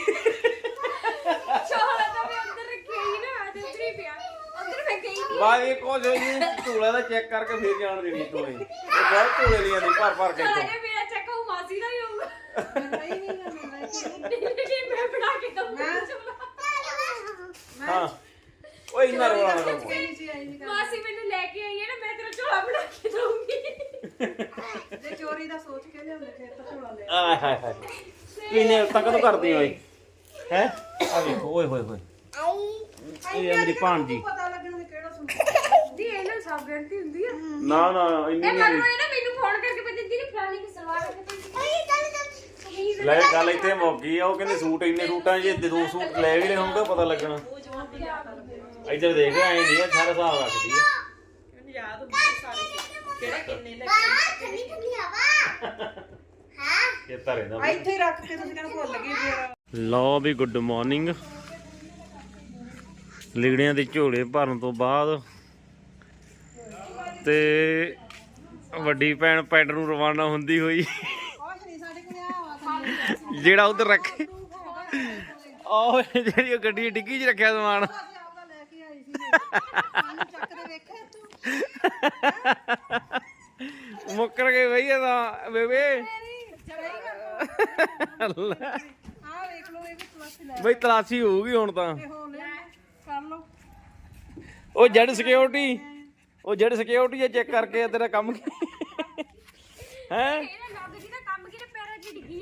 ਤਾਂ ਮੈਂ ਅੰਦਰ ਰੱਖਿਆ ਹੀ ਨਾ ਤੇ ਉੱਤਰ ਹੀ ਪਿਆ। ਅੰਦਰ ਮੈਂ ਗਈ ਨਹੀਂ ਇਹ ਝੂਲਾ ਦਾ ਚੈੱਕ ਕਰਕੇ ਫੇਰ ਜਾਣ ਦੇਣੀ ਤੋਏ ਇਹ ਬਹੁਤ ਝੂਲੇ ਲੀਆਂ ਦੀ ਭਰ ਭਰ ਕੇ ਇੱਥੋਂ। ਜੇ ਮੇਰਾ ਚੱਕਾ ਉਹ ਮਾਸੀ ਦਾ ਹੀ ਹੋਊਗਾ। ਮੈਂ ਬਣਾ ਕੇ ਦਊਂਗਾ। ਚੋਲਾ ਹਾਂ। ਓਏ ਇੰਨਾ ਰੋਣਾ ਨਾ ਕਰੋ। ਮਾਸੀ ਮੈਨੂੰ ਲੈ ਕੇ ਆਈ ਹੈ ਨਾ ਮੈਂ ਤੇਰਾ ਚੋਲਾ ਬਣਾ ਕੇ ਦਊਂਗੀ। ਜੇ ਚੋਰੀ ਦਾ ਸੋਚ ਕੇ ਲਿਆਉਂਦੇ ਫਿਰ ਤਾਂ ਘੋੜਾ ਲੈ ਆਏ ਹਾਏ ਹਾਏ। ਕਿੰਨੇ ਤੱਕ ਤੋਂ ਕਰਦੀ ਓਏ? ਹੈ? ਆ ਵੇਖੋ ਓਏ ਹੋਏ ਹੋਏ। ਇਹ ਆ ਮੇਰੀ ਭਾਣਜੀ। ਪਤਾ ਲੱਗਣ ਦੇ ਕਿਹੜਾ ਸੂਟ ਦੀ ਇਹਨਾਂ ਸਭ ਗਲਤੀ ਹੁੰਦੀ ਆ। ਨਾ ਨਾ ਇੰਨੀ ਇਹ ਨਹੀਂ ਮਰਮਾ ਨੇ ਨਾ ਮੈਨੂੰ ਫੋਨ ਕਰਕੇ ਪਤਾ ਦਿੱਤੀ ਨਹੀਂ ਫਲਾਣੀ ਦੀ ਸਲਵਾਰ ਰੱਖ ਲੈ ਗੱਲ ਇੱਥੇ ਮੁੱਕ ਗਈ ਆ ਉਹ ਕਹਿੰਦੇ ਸੂਟ ਇੰਨੇ ਸੂਟਾਂ ਜੇ ਦੋ ਸੂਟ ਲੈ ਵੀ ਲੈ ਹੋਣਗੇ ਪਤਾ ਲੱਗਣਾ ਇੱਧਰ ਦੇਖ ਐ ਨਹੀਂ ਆ ਸਾਰਾ ਹਿਸਾਬ ਰੱਖਦੀ ਆ ਯਾਦ ਹੁੰਦੇ ਸਾਰੇ ਕਿਹੜਾ ਕਿੰਨੇ ਲੈ ਇਹ ਧਰੇ ਦਾ ਇੱਥੇ ਹੀ ਰੱਖ ਕੇ ਤੁਸੀਂ ਕਹਿੰਦੇ ਭੁੱਲ ਗਏ ਫਿਰ ਲਓ ਵੀ ਗੁੱਡ ਮਾਰਨਿੰਗ ਲਿਗੜਿਆਂ ਦੇ ਝੋਲੇ ਭਰਨ ਤੋਂ ਬਾਅਦ ਤੇ ਵੱਡੀ ਭੈਣ ਪੈਡ ਨੂੰ ਰਵਾਨਾ ਹੁੰਦੀ ਹੋਈ ਕੁਛ ਨਹੀਂ ਸਾਡੇ ਕੋਲ ਆ ਜਿਹੜਾ ਉਧਰ ਰੱਖੇ ਉਹ ਜਿਹੜੀ ਉਹ ਗੱਡੀ ਡਿੱਗੀ 'ਚ ਰੱਖਿਆ ਸਮਾਨ। ਮੁੱਕਰ ਗਏ ਬਈ ਇਹ ਤਾਂ, ਬੇਬੇ। ਆ ਵੇਖ ਲਓ ਇਹ ਵੀ ਪਲੱਸ ਲੈ ਬਈ ਤਲਾਸ਼ੀ ਹੋਊਗੀ ਹੁਣ ਤਾਂ। ਕਰ ਲਓ ਉਹ ਜੜ ਸਿਕਿਉਰਿਟੀ ਉਹ ਜੜ ਸਿਕਿਉਰਿਟੀ ਆ, ਚੈੱਕ ਕਰਕੇ ਤੇਰਾ ਕੰਮ ਕੀ। ਹੈ?